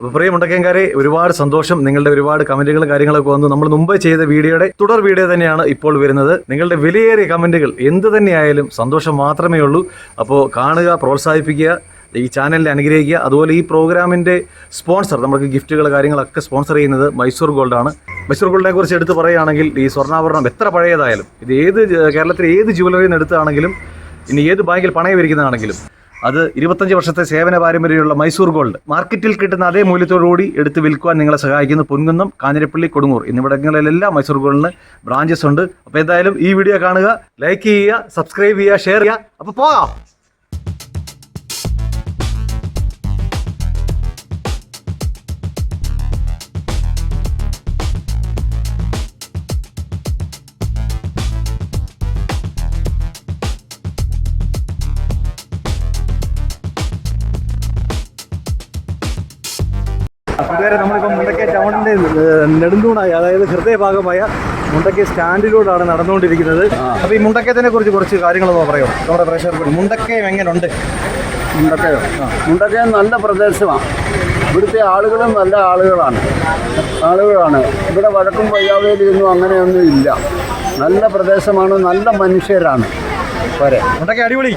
പ്രിയ മുണ്ടക്കേങ്കാരെ ഒരുപാട് സന്തോഷം. നിങ്ങളുടെ ഒരുപാട് കമന്റുകൾ കാര്യങ്ങളൊക്കെ വന്നു നമ്മൾ മുമ്പ് ചെയ്ത വീഡിയോയുടെ തുടർ വീഡിയോ തന്നെയാണ് ഇപ്പോൾ വരുന്നത്. നിങ്ങളുടെ വിലയേറിയ കമന്റുകൾ എന്ത് തന്നെയായാലും സന്തോഷം മാത്രമേ ഉള്ളൂ. അപ്പോൾ കാണുക പ്രോത്സാഹിപ്പിക്കുക ഈ ചാനലിനെ അനുഗ്രഹിക്കുക. അതുപോലെ ഈ പ്രോഗ്രാമിന്റെ സ്പോൺസർ നമുക്ക് ഗിഫ്റ്റുകൾ കാര്യങ്ങളൊക്കെ സ്പോൺസർ ചെയ്യുന്നത് മൈസൂർ ഗോൾഡാണ് മൈസൂർ ഗോൾഡിനെ കുറിച്ച് എടുത്ത് പറയുകയാണെങ്കിൽ ഈ സ്വർണാഭരണം എത്ര പഴയതായാലും ഇത് ഏത് കേരളത്തിലെ ഏത് ജ്വല്ലറിയിൽ നിന്ന് എടുത്താണെങ്കിലും ഇനി ഏത് ബാങ്കിൽ പണയം ഇരിക്കുന്നതാണെങ്കിലും അത് ഇരുപത്തഞ്ച് വർഷത്തെ സേവന പാരമ്പര്യമുള്ള മൈസൂർ ഗോൾഡ്. മാർക്കറ്റിൽ കിട്ടുന്ന അതേ മൂല്യത്തോടുകൂടി എടുത്ത് വിൽക്കുവാൻ നിങ്ങളെ സഹായിക്കുന്നു പൊൻകുന്നം കാഞ്ഞിരപ്പള്ളി കൊടുങ്ങൂർ എന്നിവിടങ്ങളിലെല്ലാം മൈസൂർ ഗോൾഡിന് ബ്രാഞ്ചസ് ഉണ്ട്. അപ്പോൾ എന്തായാലും ഈ വീഡിയോ കാണുക ലൈക്ക് ചെയ്യുക സബ്സ്ക്രൈബ് ചെയ്യുക ഷെയർ ചെയ്യുക. അപ്പോൾ പോകാം. കൂട്ടുകാരെ നമ്മളിപ്പോൾ മുണ്ടക്കെ ടൗണിന്റെ നെടുന്തൂണായി അതായത് ഹൃദയഭാഗമായ മുണ്ടക്കെ സ്റ്റാൻഡിലൂടെയാണ് നടന്നുകൊണ്ടിരിക്കുന്നത്. അപ്പോൾ ഈ മുണ്ടക്കയത്തിനെ കുറിച്ച് കുറച്ച് കാര്യങ്ങളൊന്ന് പറയാം? നമ്മുടെ പ്രേക്ഷകർക്ക് മുണ്ടക്കയം എങ്ങനെയുണ്ട് മുണ്ടക്കയോ മുണ്ടക്കയം നല്ല പ്രദേശമാണ്. ഇവിടുത്തെ ആളുകളും നല്ല ആളുകളാണ്. ആളുകളാണ്. ഇവിടെ വഴക്കും വയ്യാവേലിയൊന്നും അങ്ങനെയൊന്നും ഇല്ല. നല്ല പ്രദേശമാണ് നല്ല മനുഷ്യരാണ്. വരെ മുണ്ടക്ക അടിപൊളി.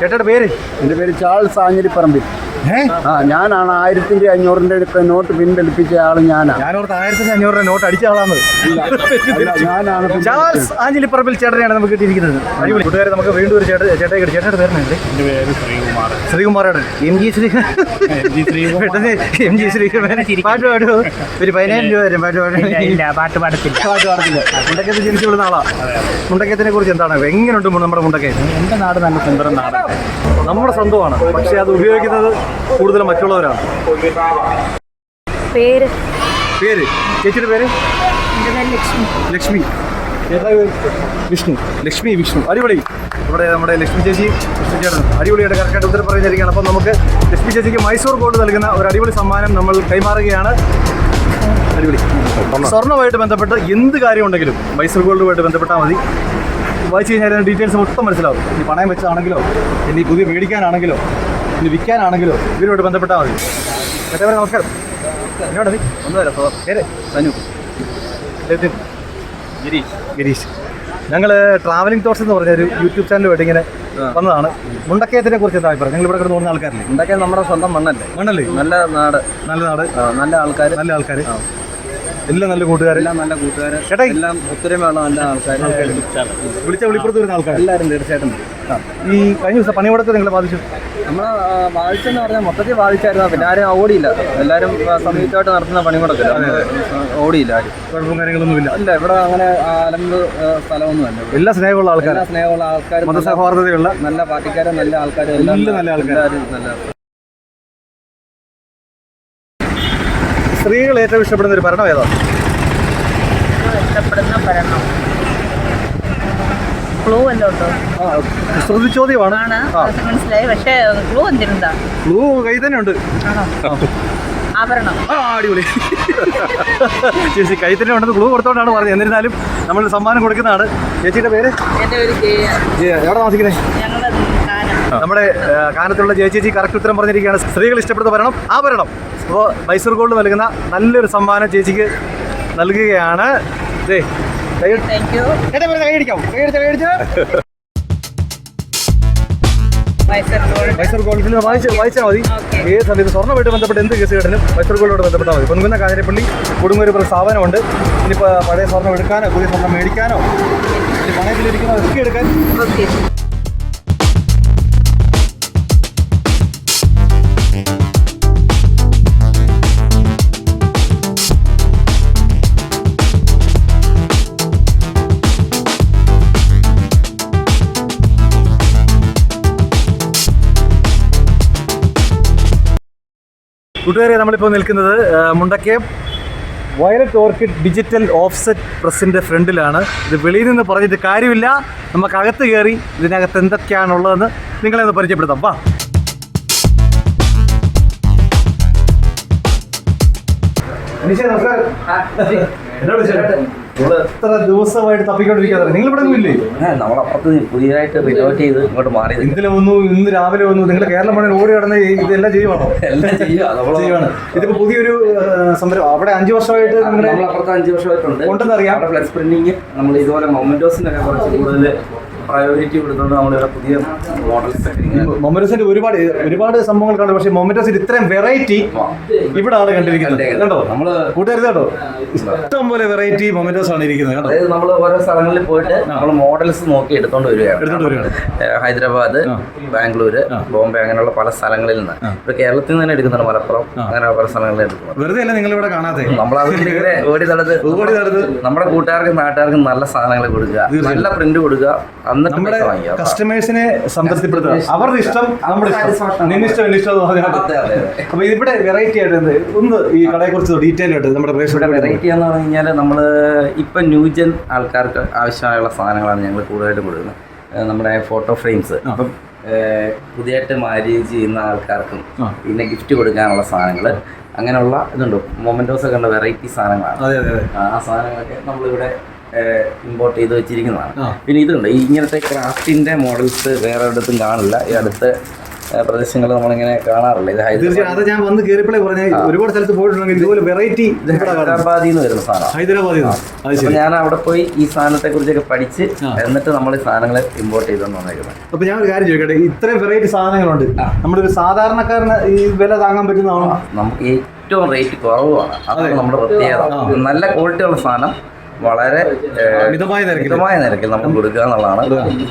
ചേട്ടയുടെ പേര്? എന്റെ പേര് ചാൾസ് ആഞ്ഞിരിപ്പറമ്പിൽ. ആ ഞാനാണ് ആയിരത്തിന്റെ അഞ്ഞൂറിന്റെ നോട്ട് പിൻവലിപ്പിച്ച ആൾ ഞാനാണ് ഞാനോർത്ത് അഞ്ഞൂറ് നോട്ട് അടിച്ച ആളാണ് ഞാനാണ് പിൻവലിപ്പിച്ചത്. ചാൾസ് ആഞ്ഞിലിപ്പറമ്പിൽ ചേട്ടനെയാണ് നമുക്ക് കിട്ടിയിരിക്കുന്നത്. അടിപൊളി. കൂട്ടുകാരെ നമുക്ക് വീണ്ടും ഒരു ചേട്ടൻ ചേട്ടൻ കിട്ടി ചേട്ടയുടെ പേരുണ്ട് എന്റെ പേര് ശ്രീകുമാർ. ശ്രീകുമാറാണ്. എം ജി ശ്രീ പെട്ടെന്ന് എം ജി ശ്രീകുമാരൻ പാട്ട് ഒരു പതിനായിരം രൂപ വരും പാട്ട് പാടും. ഇല്ല പാട്ട് പാടത്തില്ല. പാട്ട് പാടത്തില്ല. മുണ്ടക്കത്ത് ജനിച്ചു വിടുന്ന ആളാ. മുണ്ടക്കയത്തിനെ കുറിച്ച് എന്താണ്? എങ്ങനെയുണ്ട് നമ്മുടെ മുണ്ടക്കേ എന്റെ നാട് നല്ല സുന്ദരം നാടാണ്. നമ്മുടെ സ്വന്തമാണ്. പക്ഷെ അത് ഉപയോഗിക്കുന്നത് കൂടുതലും മറ്റുള്ളവരാണ് പേര്. പേര്? ചേച്ചിയുടെ പേര്? ലക്ഷ്മി. വിഷ്ണു. ലക്ഷ്മി വിഷ്ണു. അടിപൊളി. ഇവിടെ നമ്മുടെ ലക്ഷ്മി ചേച്ചി വിഷ്ണു ചേട്ടൻ. അടിപൊളിയായിട്ട് കറക്റ്റായിട്ട് ഉത്തരം പറഞ്ഞിരിക്കുകയാണ്. അപ്പം നമുക്ക് ലക്ഷ്മി ചേച്ചിക്ക് മൈസൂർ ഗോൾഡ് നൽകുന്ന ഒരു അടിപൊളി സമ്മാനം നമ്മൾ കൈമാറുകയാണ്. അടിപൊളി. സ്വർണമായിട്ട് ബന്ധപ്പെട്ട് എന്ത് കാര്യം ഉണ്ടെങ്കിലും മൈസൂർ ഗോൾഡുമായിട്ട് ബന്ധപ്പെട്ടാൽ മതി. വായിച്ചു കഴിഞ്ഞാൽ ഡീറ്റെയിൽസ് മൊത്തം മനസ്സിലാവും. ഇനി പണയം വെച്ചാണെങ്കിലോ ഇനി പുതിയ മേടിക്കാനാണെങ്കിലോ ഇനി വിൽക്കാനാണെങ്കിലോ ഇവരോട് ബന്ധപ്പെട്ടാൽ മതി. മറ്റേ നമസ്കാരം. എന്നോട് നീ. വരാം. സോ പേര്? സനു. ഗിരീഷ്. ഗിരീഷ്. ഞങ്ങൾ ട്രാവലിംഗ് തോട്ട്സ് എന്ന് പറഞ്ഞ ഒരു യൂട്യൂബ് ചാനലുമായിട്ട് ഇങ്ങനെ വന്നതാണ്. മുണ്ടക്കയത്തിനെ കുറിച്ച് എന്താ അഭിപ്രായം? നിങ്ങൾ ഇവിടെ കിടന്ന് പോകുന്ന ആൾക്കാരല്ലേ? മുണ്ടക്കയം നമ്മുടെ സ്വന്തം മണ്ണല്ലേ? മണ്ണല്ലേ? നല്ല നാട്. നല്ല നാട്. നല്ല ആൾക്കാർ നല്ല ആൾക്കാർ എല്ലാം നല്ല കൂട്ടുകാർ എല്ലാം നല്ല കൂട്ടുകാർ ചേട്ടാ എല്ലാം വേണം നല്ല ആൾക്കാർ വിളിച്ച വിളിപ്പുറത്ത് വരുന്ന ആൾക്കാർ എല്ലാവരും തീർച്ചയായിട്ടും. ഈ കഴിഞ്ഞ ദിവസം പണിമുടക്ക് നിങ്ങളെ ബാധിച്ചു? നമ്മളെ ബാധിച്ചെന്ന് പറഞ്ഞാൽ മൊത്തത്തിൽ ബാധിച്ചായിരുന്നു. പിന്നെ ആരും ഓടിയില്ല. എല്ലാവരും സംയുക്തമായിട്ട് നടത്തുന്ന പണി കൊടുക്കില്ല ഓടിയില്ല ആരും. കുഴപ്പം കാര്യങ്ങളൊന്നുമില്ല. ഇല്ല ഇവിടെ അങ്ങനെ അലമ്പ് ആ, സ്ഥലമൊന്നും അല്ല എല്ലാ സ്നേഹമുള്ള ആൾക്കാർ എല്ലാ സ്നേഹമുള്ള ആൾക്കാർ നല്ല- മതസൗഹാർദ്ദതയുള്ള? നല്ല പാർട്ടിക്കാരും നല്ല ആൾക്കാരും എല്ലാം നല്ല ആൾക്കാർ നല്ല സ്ത്രീകൾ ഏറ്റവും ഇഷ്ടപ്പെടുന്ന ഒരു ഭരണം ഏതാണ് ഇഷ്ടപ്പെടുന്ന ഭരണം ക്ലൂ എല്ലാം ഉണ്ടോ? ചോദ്യമാണ്. ആണ്. മനസ്സിലായി. പക്ഷേ ക്ലൂ എന്തിരുന്നാ ക്ലൂ കൈ തന്നെ ഉണ്ട്. ആഭരണം. ആ അടിപൊളി. ചേച്ചി കൈ തന്നെ ഉണ്ടെന്ന് ക്ലൂ കൊടുത്തോണ്ടാണ് പറഞ്ഞത്. എന്നിരുന്നാലും നമ്മൾ സമ്മാനം കൊടുക്കുന്നതാണ്. ചേച്ചിയുടെ പേര്? എന്റെ ഒരു ജയ. എവിടെ താമസിക്കുന്നത് ഞങ്ങളുടെ നമ്മുടെ കാനത്തുള്ള ജയ ചേച്ചി കറക്റ്റ് ഉത്തരം പറഞ്ഞിരിക്കുകയാണ്. സ്ത്രീകൾ ഇഷ്ടപ്പെടുന്ന ഭരണം ആ ഭരണം അപ്പോൾ മൈസൂർ ഗോൾഡ് നൽകുന്ന നല്ലൊരു സമ്മാനം ചേച്ചിക്ക് നൽകുകയാണ്. ദേ, മൈസൂർ ഗോൾഡ് മൈസൂർ ഗോൾഡിൽ വായിച്ചാൽ മതി. ഏത് സമയത്ത് സ്വർണമായിട്ട് ബന്ധപ്പെട്ട് എന്ത് കേസ് കേട്ടാലും മൈസൂർ ഗോൾഡോട് ബന്ധപ്പെട്ടാൽ മതി. പൊൻകുന്ന കാഞ്ഞിരപ്പള്ളി കൊടുങ്ങൂർ ഒരു സ്ഥാപനമുണ്ട് ഇനിയിപ്പോൾ പഴയ സ്വർണം എടുക്കാനോ പുതിയ സ്വർണം മേടിക്കാനോ പണയത്തിലിരിക്കുന്ന റിസ്ക് എടുക്കാൻ കൂട്ടുകാരെ നമ്മളിപ്പോൾ നിൽക്കുന്നത് Mundakayam violet orchid digital offset പ്രസിന്റെ ഫ്രണ്ടിലാണ്. ഇത് വെളിയിൽ നിന്ന് പറഞ്ഞിട്ട് കാര്യമില്ല. നമുക്ക് അകത്ത് കയറി ഇതിനകത്ത് എന്തൊക്കെയാണുള്ളതെന്ന് നിങ്ങളെ ഒന്ന് പരിചയപ്പെടുത്താം. വാ. നമസ്കാരം. എന്നോട് ചേട്ടൻ ഇവിടെ എത്ര ദിവസമായിട്ട് തപ്പിക്കൊണ്ടിരിക്കാതെ? നിങ്ങൾ ഇവിടെ ഒന്നും ഇല്ലേ? നമ്മളപ്പുറത്ത് പുതിയതായിട്ട് റിനോവേറ്റ് ചെയ്ത് ഇങ്ങോട്ട് മാറി ഇന്നലെ വന്നു ഇന്ന് രാവിലെ വന്നു. നിങ്ങൾ കേരളം മണ്ണിൽ ഓടി കടന്ന് ഇതെല്ലാം ചെയ്യുവാണോ? എല്ലാം ചെയ്യുക. ചെയ്യുവാണ്. ഇതിപ്പോ പുതിയൊരു സംരംഭം. അവിടെ അഞ്ചു വർഷമായിട്ട് നമ്മൾ അപ്പുറത്ത് അഞ്ച് വർഷമായിട്ടുണ്ട്. ഉണ്ടെന്നറിയാം. അവിടെ ഫ്ലെക്സ് പ്രിന്റിങ് നമ്മൾ ഇതുപോലെ മൊമെന്റോസിന്റെ കുറച്ച് കൂടുതൽ പ്രയോറിറ്റി കൊടുത്തുകൊണ്ട് നമ്മളിവിടെ പുതിയ മോഡൽസ് മൊമരസിന്റെ ഒരുപാട് ഒരുപാട് സംഭവങ്ങൾ കണ്ടു. പക്ഷേ മൊമറ്റോസിന്റെ ഇത്രയും വെറൈറ്റി ഇവിടാണ് കണ്ടിരിക്കുന്നത്. കേട്ടോ നമ്മൾ കൂട്ടുകാരി കേട്ടോ ഇഷ്ടം പോലെ വെറൈറ്റി മൊമറ്റോസ് ആണ് ഇരിക്കുന്നത്. കേട്ടോ അതായത് നമ്മൾ ഓരോ സ്ഥലങ്ങളിൽ പോയിട്ട് നമ്മൾ മോഡൽസ് നോക്കി എടുത്തോണ്ട് വരികയാണ്. എടുത്തോണ്ട് വരികയാണ്. ഹൈദരാബാദ് ബാംഗ്ലൂര് ബോംബെ അങ്ങനെയുള്ള പല സ്ഥലങ്ങളിൽ നിന്ന്. ഇപ്പൊ കേരളത്തിൽ നിന്ന് തന്നെ എടുക്കുന്നുണ്ട് മലപ്പുറം അങ്ങനെ പല സ്ഥലങ്ങളിൽ എടുക്കുന്നത് വെറുതെ അല്ല നിങ്ങൾ ഇവിടെ കാണാതെ നമ്മൾ ഓടി നടന്ന് ഓടി നടന്ന്. നമ്മുടെ കൂട്ടുകാർക്കും നാട്ടുകാർക്കും നല്ല സാധനങ്ങൾ കൊടുക്കുക. നല്ല പ്രിന്റ് കൊടുക്കുക. നമ്മുടെ കസ്റ്റമേഴ്സിനെ സംതൃപ്തിപ്പെടുത്തുക. അവരുടെ ഇഷ്ടം നമ്മുടെ ഇഷ്ടം നിന്നിഷ്ടം അതെ. അപ്പൊ ഇവിടെ വെറൈറ്റി ആയിട്ട് ഒന്ന് ഈ കടയെ കുറിച്ച് ഡീറ്റെയിൽ ആയിട്ട് നമ്മുടെ വെറൈറ്റി എന്ന് പറഞ്ഞു കഴിഞ്ഞാൽ നമ്മൾ ഇപ്പൊ ന്യൂജൻ ആൾക്കാർക്ക് ആവശ്യമായുള്ള സാധനങ്ങളാണ് ഞങ്ങൾ കൂടുതലായിട്ട് കൊടുക്കുന്നത്. നമ്മുടെ ഫോട്ടോ ഫ്രെയിംസ് അപ്പം പുതിയായിട്ട് പുതിയതായിട്ട് മാര്യേജ് ചെയ്യുന്ന ആൾക്കാർക്കും. പിന്നെ ഗിഫ്റ്റ് കൊടുക്കാനുള്ള സാധനങ്ങൾ അങ്ങനെയുള്ള ഇതുണ്ട്. മൊമെന്റോസൊക്കെ ഉള്ള വെറൈറ്റി സാധനങ്ങളാണ്. ആ സാധനങ്ങളൊക്കെ നമ്മളിവിടെ ഇമ്പോർട്ട് ചെയ്ത് വെച്ചിരിക്കുന്നതാണ്. പിന്നെ ഇതുണ്ട് ഇങ്ങനത്തെ ക്രാഫ്റ്റിന്റെ മോഡൽസ് വേറെ എവിടത്തും കാണില്ല. ഈ അടുത്ത പ്രദേശങ്ങൾ നമ്മളിങ്ങനെ കാണാറില്ല. ഇത് തീർച്ചയായും. അത് ഞാൻ വന്ന് കയറിയപ്പോഴേ പറഞ്ഞ ഒരുപാട് സ്ഥലത്ത് പോയിട്ടുണ്ടെങ്കിൽ ഇതുപോലെ വെറൈറ്റി ഇത് ഹൈദരാബാദിൽ നിന്ന് വരുന്ന സാധനമാണ് ഹൈദരാബാദിൽ അപ്പൊ ഞാൻ അവിടെ പോയി ഈ സാധനത്തെ കുറിച്ചൊക്കെ പഠിച്ച് എന്നിട്ട് നമ്മൾ ഈ സാധനങ്ങൾ ഇമ്പോർട്ട് ചെയ്തെന്ന് വന്നേക്കുന്നത്. അപ്പൊ ഞാൻ ഒരു കാര്യം ചോദിക്കട്ടെ. ഇത്രയും വെറൈറ്റി സാധനങ്ങളുണ്ട്. നമ്മുടെ ഒരു സാധാരണക്കാരന് ഈ വില താങ്ങാൻ പറ്റുന്നതാണോ? നമുക്ക് ഏറ്റവും റേറ്റ് കുറവാണ്. അതാണ് നമ്മുടെ പ്രത്യേകത. നല്ല ക്വാളിറ്റി ഉള്ള സാധനം. വളരെ മിതമായ നിരക്കിൽ. മിതമായ നിരക്കിൽ നമുക്ക് കൊടുക്കുക എന്നുള്ളതാണ്.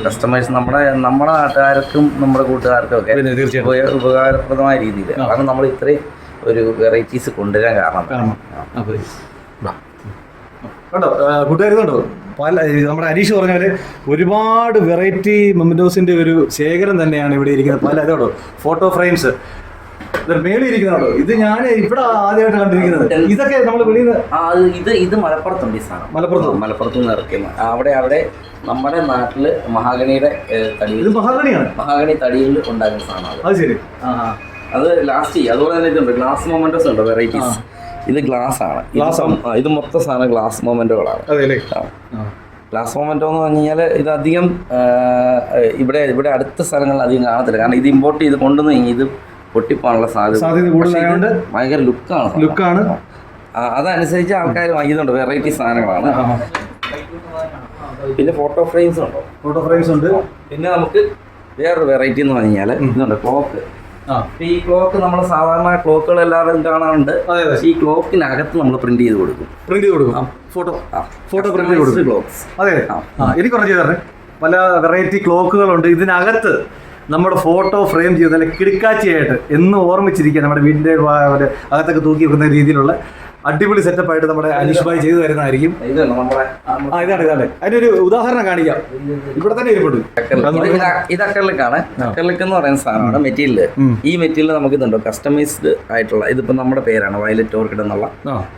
കസ്റ്റമേഴ്സ് നമ്മുടെ നമ്മുടെ നാട്ടുകാർക്കും നമ്മുടെ കൂട്ടുകാർക്കും ഒക്കെ തീർച്ചയായിട്ടും. ഉപകാരപ്രദമായ രീതിയിൽ. അതാണ് നമ്മൾ ഇത്രയും ഒരു വെറൈറ്റീസ് കൊണ്ടുവരാൻ കാരണം. കണ്ടോ? കൂട്ടുകാരുന്നുണ്ടോ പല നമ്മുടെ അനീഷ് പറഞ്ഞ പോലെ ഒരുപാട് വെറൈറ്റി മൊമെന്റോസിന്റെ ഒരു ശേഖരം തന്നെയാണ് ഇവിടെ ഇരിക്കുന്നത്. പല അതോടോ ഫോട്ടോ ഫ്രെയിംസ് ഇത് ഞാൻ ഇവിടെ ആദ്യമായിട്ട് കണ്ടിരിക്കുന്നത്. ഇതൊക്കെ നമ്മൾ വെളിയിൽ ആ ഇത് ഇത് മലപ്പുറത്തുണ്ട് ഈ സാധനം. മലപ്പുറത്ത്. മലപ്പുറത്ത് നിന്ന് ഇറക്കിയ അവിടെ അവിടെ നമ്മുടെ നാട്ടിൽ മഹാഗണിയുടെ തടി ഇത് മഹാഗണിയാണ്. മഹാഗണി തടിയിൽ ഉണ്ടാക്കുന്ന സാധനമാണ് അത്. ശരി. അത് ലാസ്റ്റ് അതുപോലെ തന്നെ ഇതുണ്ട്. ഗ്ലാസ് മൊമെന്റോസ് ഉണ്ട് വെറൈറ്റീസ് ഇത് ഗ്ലാസ് ആണ്. ഗ്ലാസ് ഇത് മൊത്തം സാധനം ഗ്ലാസ് മൊമെന്റുകളാണ് ഗ്ലാസ് മൊമെന്റോ എന്ന് പറഞ്ഞു കഴിഞ്ഞാൽ ഇത് അധികം ഇവിടെ ഇവിടെ അടുത്ത സ്ഥലങ്ങളിൽ അധികം കാണത്തില്ല. കാരണം ഇത് ഇമ്പോർട്ട് ചെയ്ത് കൊണ്ടുവന്ന് കഴിഞ്ഞാൽ ഇത് പൊട്ടിപ്പോകാനുള്ള സാധ്യത സാധ്യത കൂടുതലായതുകൊണ്ട് ഭയങ്കര ലുക്കാണ് ലുക്കാണ്. അതനുസരിച്ച് ആൾക്കാർ വാങ്ങിയതുണ്ട് വെറൈറ്റി സാധനങ്ങളാണ്. പിന്നെ ഫോട്ടോ ഫ്രെയിംസ് ഉണ്ടോ? ഫോട്ടോ ഫ്രെയിംസ് ഉണ്ട്. പിന്നെ നമുക്ക് വേറൊരു വെറൈറ്റി എന്ന് പറഞ്ഞു കഴിഞ്ഞാൽ ഇതുണ്ട് ക്ലോക്ക് ഈ ക്ലോക്ക് നമ്മൾ സാധാരണ ക്ലോക്കുകൾ എല്ലാവരും കാണാറുണ്ട്. ഈ ക്ലോക്കിനകത്ത് നമ്മൾ പ്രിന്റ് ചെയ്ത് കൊടുക്കും. പ്രിന്റ് ചെയ്ത് കൊടുക്കും. ഫോട്ടോ ഫോട്ടോ പ്രിന്റ് ചെയ്ത് കൊടുക്കും. ക്ലോക്ക് അതെ. എനിക്ക് പറഞ്ഞു തരണേ. പല വെറൈറ്റി ക്ലോക്കുകളുണ്ട് ഇതിനകത്ത് നമ്മുടെ ഫോട്ടോ ഫ്രെയിം ചെയ്ത് നല്ല കിടക്കാച്ചയായിട്ട് എന്നും ഓർമ്മിച്ചിരിക്കുക നമ്മുടെ വീടിന്റെ അകത്തൊക്കെ തൂക്കി വെക്കുന്ന രീതിയിലുള്ള അടിപൊളി സെറ്റപ്പ് ആയിട്ട് നമ്മുടെ അനീഷ് ഭായി ചെയ്തു തരുന്നതായിരിക്കും. ആ ഇതാണ് ഇതാണ്. അതിനൊരു ഉദാഹരണം കാണിക്കാം. ഇവിടെ തന്നെ ഇരിപ്പുണ്ട്. ഇത് അക്കലിക്കാണ് അക്കലിക്ക് അക്കർലിക്കാണ് എന്ന് പറയുന്ന സാധനമാണ് മെറ്റീരിയൽ ഈ മെറ്റീരിയൽ നമുക്ക് ഇതുണ്ടോ കസ്റ്റമൈസ്ഡ് ആയിട്ടുള്ള ഇതിപ്പോ നമ്മുടെ പേരാണ് വയലറ്റ് ഓർക്കിഡ് എന്നുള്ള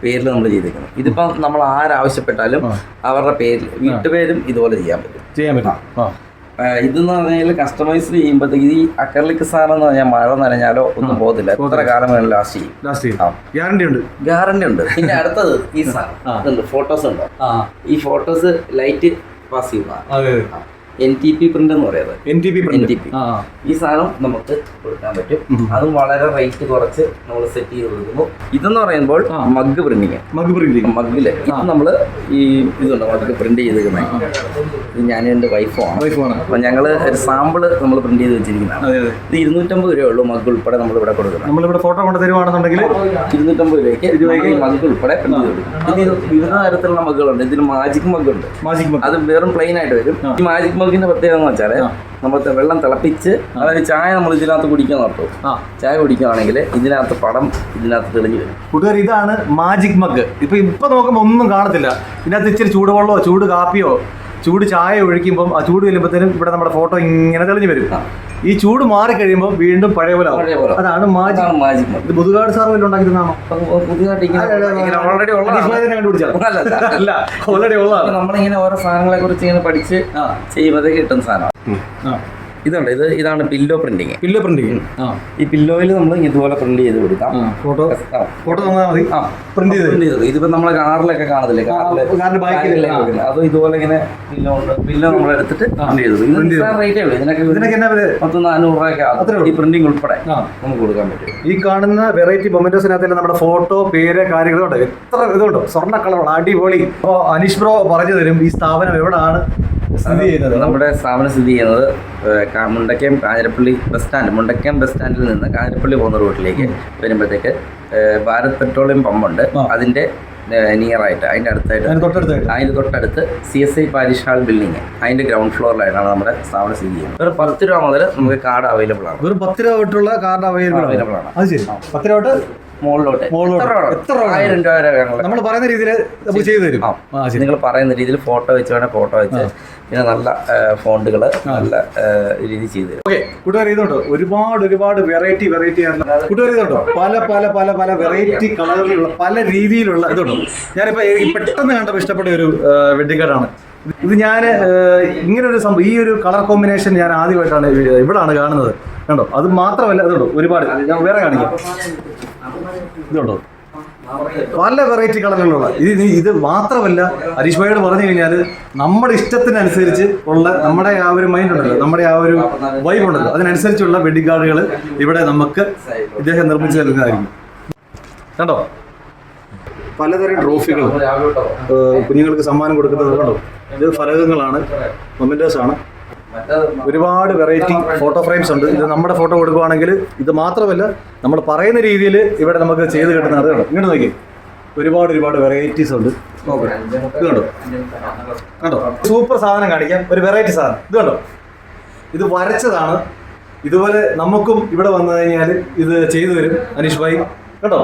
പേരിൽ നമ്മൾ ചെയ്തിരിക്കുന്നത്. ഇതിപ്പോ നമ്മൾ ആരാവശ്യപ്പെട്ടാലും അവരുടെ പേരിൽ വീട്ടുപേരും ഇതുപോലെ ചെയ്യാൻ പറ്റും. ചെയ്യാൻ പറ്റും. ഇതെന്ന് പറഞ്ഞാൽ കസ്റ്റമൈസ് ചെയ്യുമ്പോഴത്തേക്ക് ഈ അക്കർലിക് സാധനം പറഞ്ഞാൽ മഴ നനഞ്ഞാലോ ഒന്നും പോകത്തില്ല. എത്ര കാലം വേണം ലാസ്റ്റ് ചെയ്യും. ലാസ്റ്റ് ചെയ്യും. ഗ്യാരണ്ടി ഉണ്ട്. ഗ്യാരണ്ടി ഉണ്ട്. പിന്നെ അടുത്തത് ഈ സാധനം. ഫോട്ടോസ് ഉണ്ടോ. ഈ ഫോട്ടോസ് ലൈറ്റ് പാസ് ചെയ്യുന്നതാണ്. അതെ. എൻ ടി പി പ്രിന്റ് എന്ന് പറയുന്നത് എൻ ടി പി പ്രിന്റ് ഈ സാധനം നമുക്ക് കൊടുക്കാൻ പറ്റും. അതും വളരെ റേറ്റ് കുറച്ച് നമ്മൾ സെറ്റ് ചെയ്ത് കൊടുക്കുന്നു. ഇതെന്ന് പറയുമ്പോൾ മഗ് പ്രിന്റിങ് മഗ് പ്രിന്റിങ് മഗ്ഗിൽ ഇത് നമ്മൾ ഈ ഇതുണ്ട് മഗ് പ്രിന്റ് ചെയ്തിരിക്കുന്നത് ഇത് ഞാൻ എന്റെ വൈഫാണ് വൈഫാണ് അപ്പം ഞങ്ങൾ ഒരു സാമ്പിൾ നമ്മൾ പ്രിന്റ് ചെയ്ത് വെച്ചിരിക്കുന്നതാണ്. അതെ അതെ. ഇത് ഇരുന്നൂറ്റമ്പത് രൂപയേ ഉള്ളൂ മഗ് ഉൾപ്പെടെ നമ്മൾ ഇവിടെ കൊടുക്കുന്നത്. നമ്മളിവിടെ ഫോട്ടോ കൊണ്ട് തരുവാണെന്നുണ്ടെങ്കിൽ ഇരുന്നൂറ്റമ്പത് രൂപയ്ക്ക് മഗ് ഉൾപ്പെടെ പ്രിന്റ് ചെയ്ത് കൊടുക്കും. ഇത് വിവിധ തരത്തിലുള്ള മഗ്ഗുകളുണ്ട് ഇതിൽ മാജിക് മഗ് ഉണ്ട്. മാജിക് മഗ് അത് വെറും പ്ലെയിൻ ആയിട്ട് വരും. ഈ മാജിക് മഗിന്റെ പ്രത്യേകത എന്ന് വെച്ചാൽ നമ്മൾ വെള്ളം തിളപ്പിച്ച് അതായത് ചായ നമ്മൾ ഇതിനകത്ത് കുടിക്കാൻ നടത്തും ആ. ചായ കുടിക്കുകയാണെങ്കിൽ ഇതിനകത്ത് പടം ഇതിനകത്ത് തെളിഞ്ഞു വരും. കൂട്ടുകാർ ഇതാണ് മാജിക് മഗ് ഇപ്പൊ ഇപ്പൊ നോക്കുമ്പോൾ ഒന്നും കാണത്തില്ല. ഇതിനകത്ത് ഇച്ചിരി ചൂടുവെള്ളമോ ചൂട് കാപ്പിയോ ചൂട് ചായ ഒഴിക്കുമ്പോൾ ആ ചൂട് ചെല്ലുമ്പോഴത്തേനും ഇവിടെ നമ്മുടെ ഫോട്ടോ ഇങ്ങനെ തെളിഞ്ഞു വരും. ഈ ചൂട് മാറി കഴിയുമ്പോൾ വീണ്ടും പഴയ പോലെ ആവും. പഴയ പോലെ അതാണ് മാജിക് മാജിക് ഇത് സാർ വല്ല ഉണ്ടാക്കി തന്നാണോ? പുതിയതായിട്ട് ഇങ്ങനെ ഓൾറെഡി. അല്ല ഓൾറെഡി ഉള്ളതാണ്. നമ്മളിങ്ങനെ ഓരോ സാധനങ്ങളെ കുറിച്ച് ഇങ്ങനെ പഠിച്ച് ആ. ചെയ്യുമ്പോഴത്തേക്ക് കിട്ടുന്ന സാധനം ആ. ഇതുണ്ട്. ഇത് ഇതാണ് പില്ലോ പ്രിന്റിങ് പില്ലോ പ്രിന്റിങ് ഈ പില്ലോയിൽ നമ്മൾ ഇതുപോലെ പ്രിന്റ് ചെയ്ത് കൊടുക്കാം. ഫോട്ടോ ഫോട്ടോ തന്നാൽ മതി. ആ. പ്രിന്റ് ചെയ്ത് പ്രിന്റ് ചെയ്ത് ഇതിപ്പോ നമ്മളെ കാറിലൊക്കെ കാണത്തില്ലേ? കാറിൽ കാറിന്റെ back ൽ. അത് ഇതുപോലെ ഇങ്ങനെ പില്ലോ ഉണ്ട്. പില്ലോ നമ്മൾ എടുത്തിട്ട് പ്രിന്റ് ഇത് റേറ്റേ ഉള്ളൂ ഇതിനൊക്കെ ഇതിനൊക്കെ എന്നാ? പത്ത് നാനൂറ് രൂപയൊക്കെ അത്രേ ഈ പ്രിന്റിംഗ് ഉൾപ്പെടെ നമുക്ക് കൊടുക്കാൻ പറ്റും. ഈ കാണുന്ന വെറൈറ്റി മൊമെന്റോസിനകത്ത് നമ്മുടെ ഫോട്ടോ പേര് കാര്യങ്ങളുണ്ട്. എത്ര ഇതുണ്ടോ. സ്വർണ കളറുള്ള അടിപൊളി. അപ്പോൾ അനീഷ് ബ്രോ പറഞ്ഞു തരും ഈ സ്ഥാപനം എവിടെയാണ് നമ്മുടെ സ്ഥാപനം സ്ഥിതി ചെയ്യുന്നത് Mundakayam Kanjirappally bus stand Mundakayam bus സ്റ്റാൻഡിൽ നിന്ന് കാഞ്ഞിരപ്പള്ളി പോകുന്ന റൂട്ടിലേക്ക് വരുമ്പോഴത്തേക്ക് ഭാരത് പെട്രോളിയം പമ്പുണ്ട്. അതിന്റെ നിയർ ആയിട്ട് അതിന്റെ അടുത്തായിട്ട് അതിന് അതിന്റെ തൊട്ടടുത്ത് C S I parish hall building അതിന്റെ ഗ്രൗണ്ട് ഫ്ലോറിലായിട്ടാണ് നമ്മുടെ സ്ഥാപനം സ്ഥിതി ചെയ്യുന്നത്. ഒരു പത്ത് രൂപ മുതൽ നമുക്ക് കാർഡ് അവൈലബിൾ ആണ്. വെറും പത്ത് രൂപ തൊട്ടുള്ള കാർഡ് അവൈലബിൾ ആണ്. അവൈലബിൾ ആണ്. അത് ശരി. പത്ത് രൂപ തൊട്ട് മുകളിലോട്ട്. മുകളിലോട്ട്. എത്ര രൂപ എത്ര ആയിരം രൂപ വരെ വേണം നമ്മൾ പറയുന്ന രീതിയിൽ നമുക്ക് ചെയ്തു തരും. നിങ്ങൾ പറയുന്ന രീതിയിൽ ഫോട്ടോ വെച്ച് വേണേൽ ഫോട്ടോ വെച്ച് പിന്നെ നല്ല ഫോണ്ടുകൾ നല്ല രീതി ചെയ്തു തരും. ഓക്കെ കൂട്ടുകാർ ഇതുണ്ടോ? ഒരുപാട് ഒരുപാട് വെറൈറ്റി വെറൈറ്റി കൂട്ടുകാർ ഇതുണ്ടോ? പല പല പല പല വെറൈറ്റി കളറിലുള്ള പല രീതിയിലുള്ള ഇതുണ്ടോ? ഞാനിപ്പോ പെട്ടെന്ന് കണ്ടപ്പോൾ ഇഷ്ടപ്പെട്ട ഒരു വെഡിങ് കാർഡാണ് ഇത് ഞാൻ ഇങ്ങനെ ഒരു സംഭവം ഈ ഒരു കളർ കോമ്പിനേഷൻ ഞാൻ ആദ്യമായിട്ടാണ് ഇവിടെ ഇവിടാണ് കാണുന്നത്. കണ്ടോ? അത് മാത്രമല്ല അതുണ്ടോ ഒരുപാട്. ഞാൻ വേറെ കാണിക്കാം. ഇതുണ്ടോ? പല വെറൈറ്റി കളറുകളുള്ള ഇത് ഇത് മാത്രമല്ല ഹരീഷ് ഭായിയോട് പറഞ്ഞു കഴിഞ്ഞാൽ നമ്മുടെ ഇഷ്ടത്തിനനുസരിച്ച് ഉള്ള നമ്മുടെ ആ ഒരു മൈൻഡ് ഉണ്ടല്ലോ. നമ്മുടെ ആ ഒരു വൈബ് ഉണ്ടല്ലോ. അതിനനുസരിച്ചുള്ള വെഡിങ് കാർഡുകൾ ഇവിടെ നമുക്ക് ഇദ്ദേഹം നിർമ്മിച്ചു നൽകുന്നതായിരിക്കും. കണ്ടോ? പലതരം ട്രോഫികൾ കുഞ്ഞുങ്ങൾക്ക് സമ്മാനം കൊടുക്കുന്നത് കണ്ടോ? ഇത് ഫലകങ്ങളാണ് മൊമെന്റോസ് ആണ്. ഒരുപാട് വെറൈറ്റി ഫോട്ടോ ഫ്രെയിംസ് ഉണ്ട്. ഇത് നമ്മുടെ ഫോട്ടോ കൊടുക്കുവാണെങ്കിൽ ഇത് മാത്രമല്ല നമ്മൾ പറയുന്ന രീതിയിൽ ഇവിടെ നമുക്ക് ചെയ്ത് കിട്ടുന്ന അത് ഇങ്ങോട്ട് നോക്കി. ഒരുപാട് ഒരുപാട് വെറൈറ്റീസ് ഉണ്ട്. ഇത് കണ്ടോ? കണ്ടോ? സൂപ്പർ സാധനം കാണിക്കാം. ഒരു വെറൈറ്റി സാധനം. ഇത് കണ്ടോ? ഇത് വരച്ചതാണ്. ഇതുപോലെ നമുക്കും ഇവിടെ വന്നു കഴിഞ്ഞാൽ ഇത് ചെയ്തു തരും. അനീഷ് ഭായി. കേട്ടോ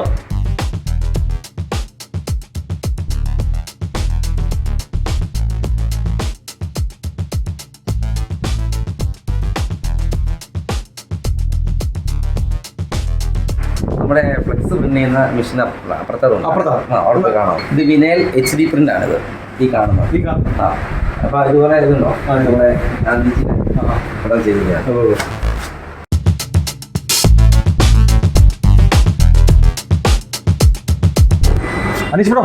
ചെയ്യുന്ന മെഷീൻ അപ്പുറത്തുണ്ട് അപ്പുറത്താ? ആ അവിടെ കാണാം. ഇത് വിനയൽ എച്ച് ഡി പ്രിന്റ് ആണിത്. ഈ കാണുന്നത്. ആ അപ്പൊ ഇതുപോലെ ഇതുണ്ടോ. നമ്മുടെ പടം ചെയ്തിരിക്കുകയാണ്. ഓ. അനീഷ് ബ്രോ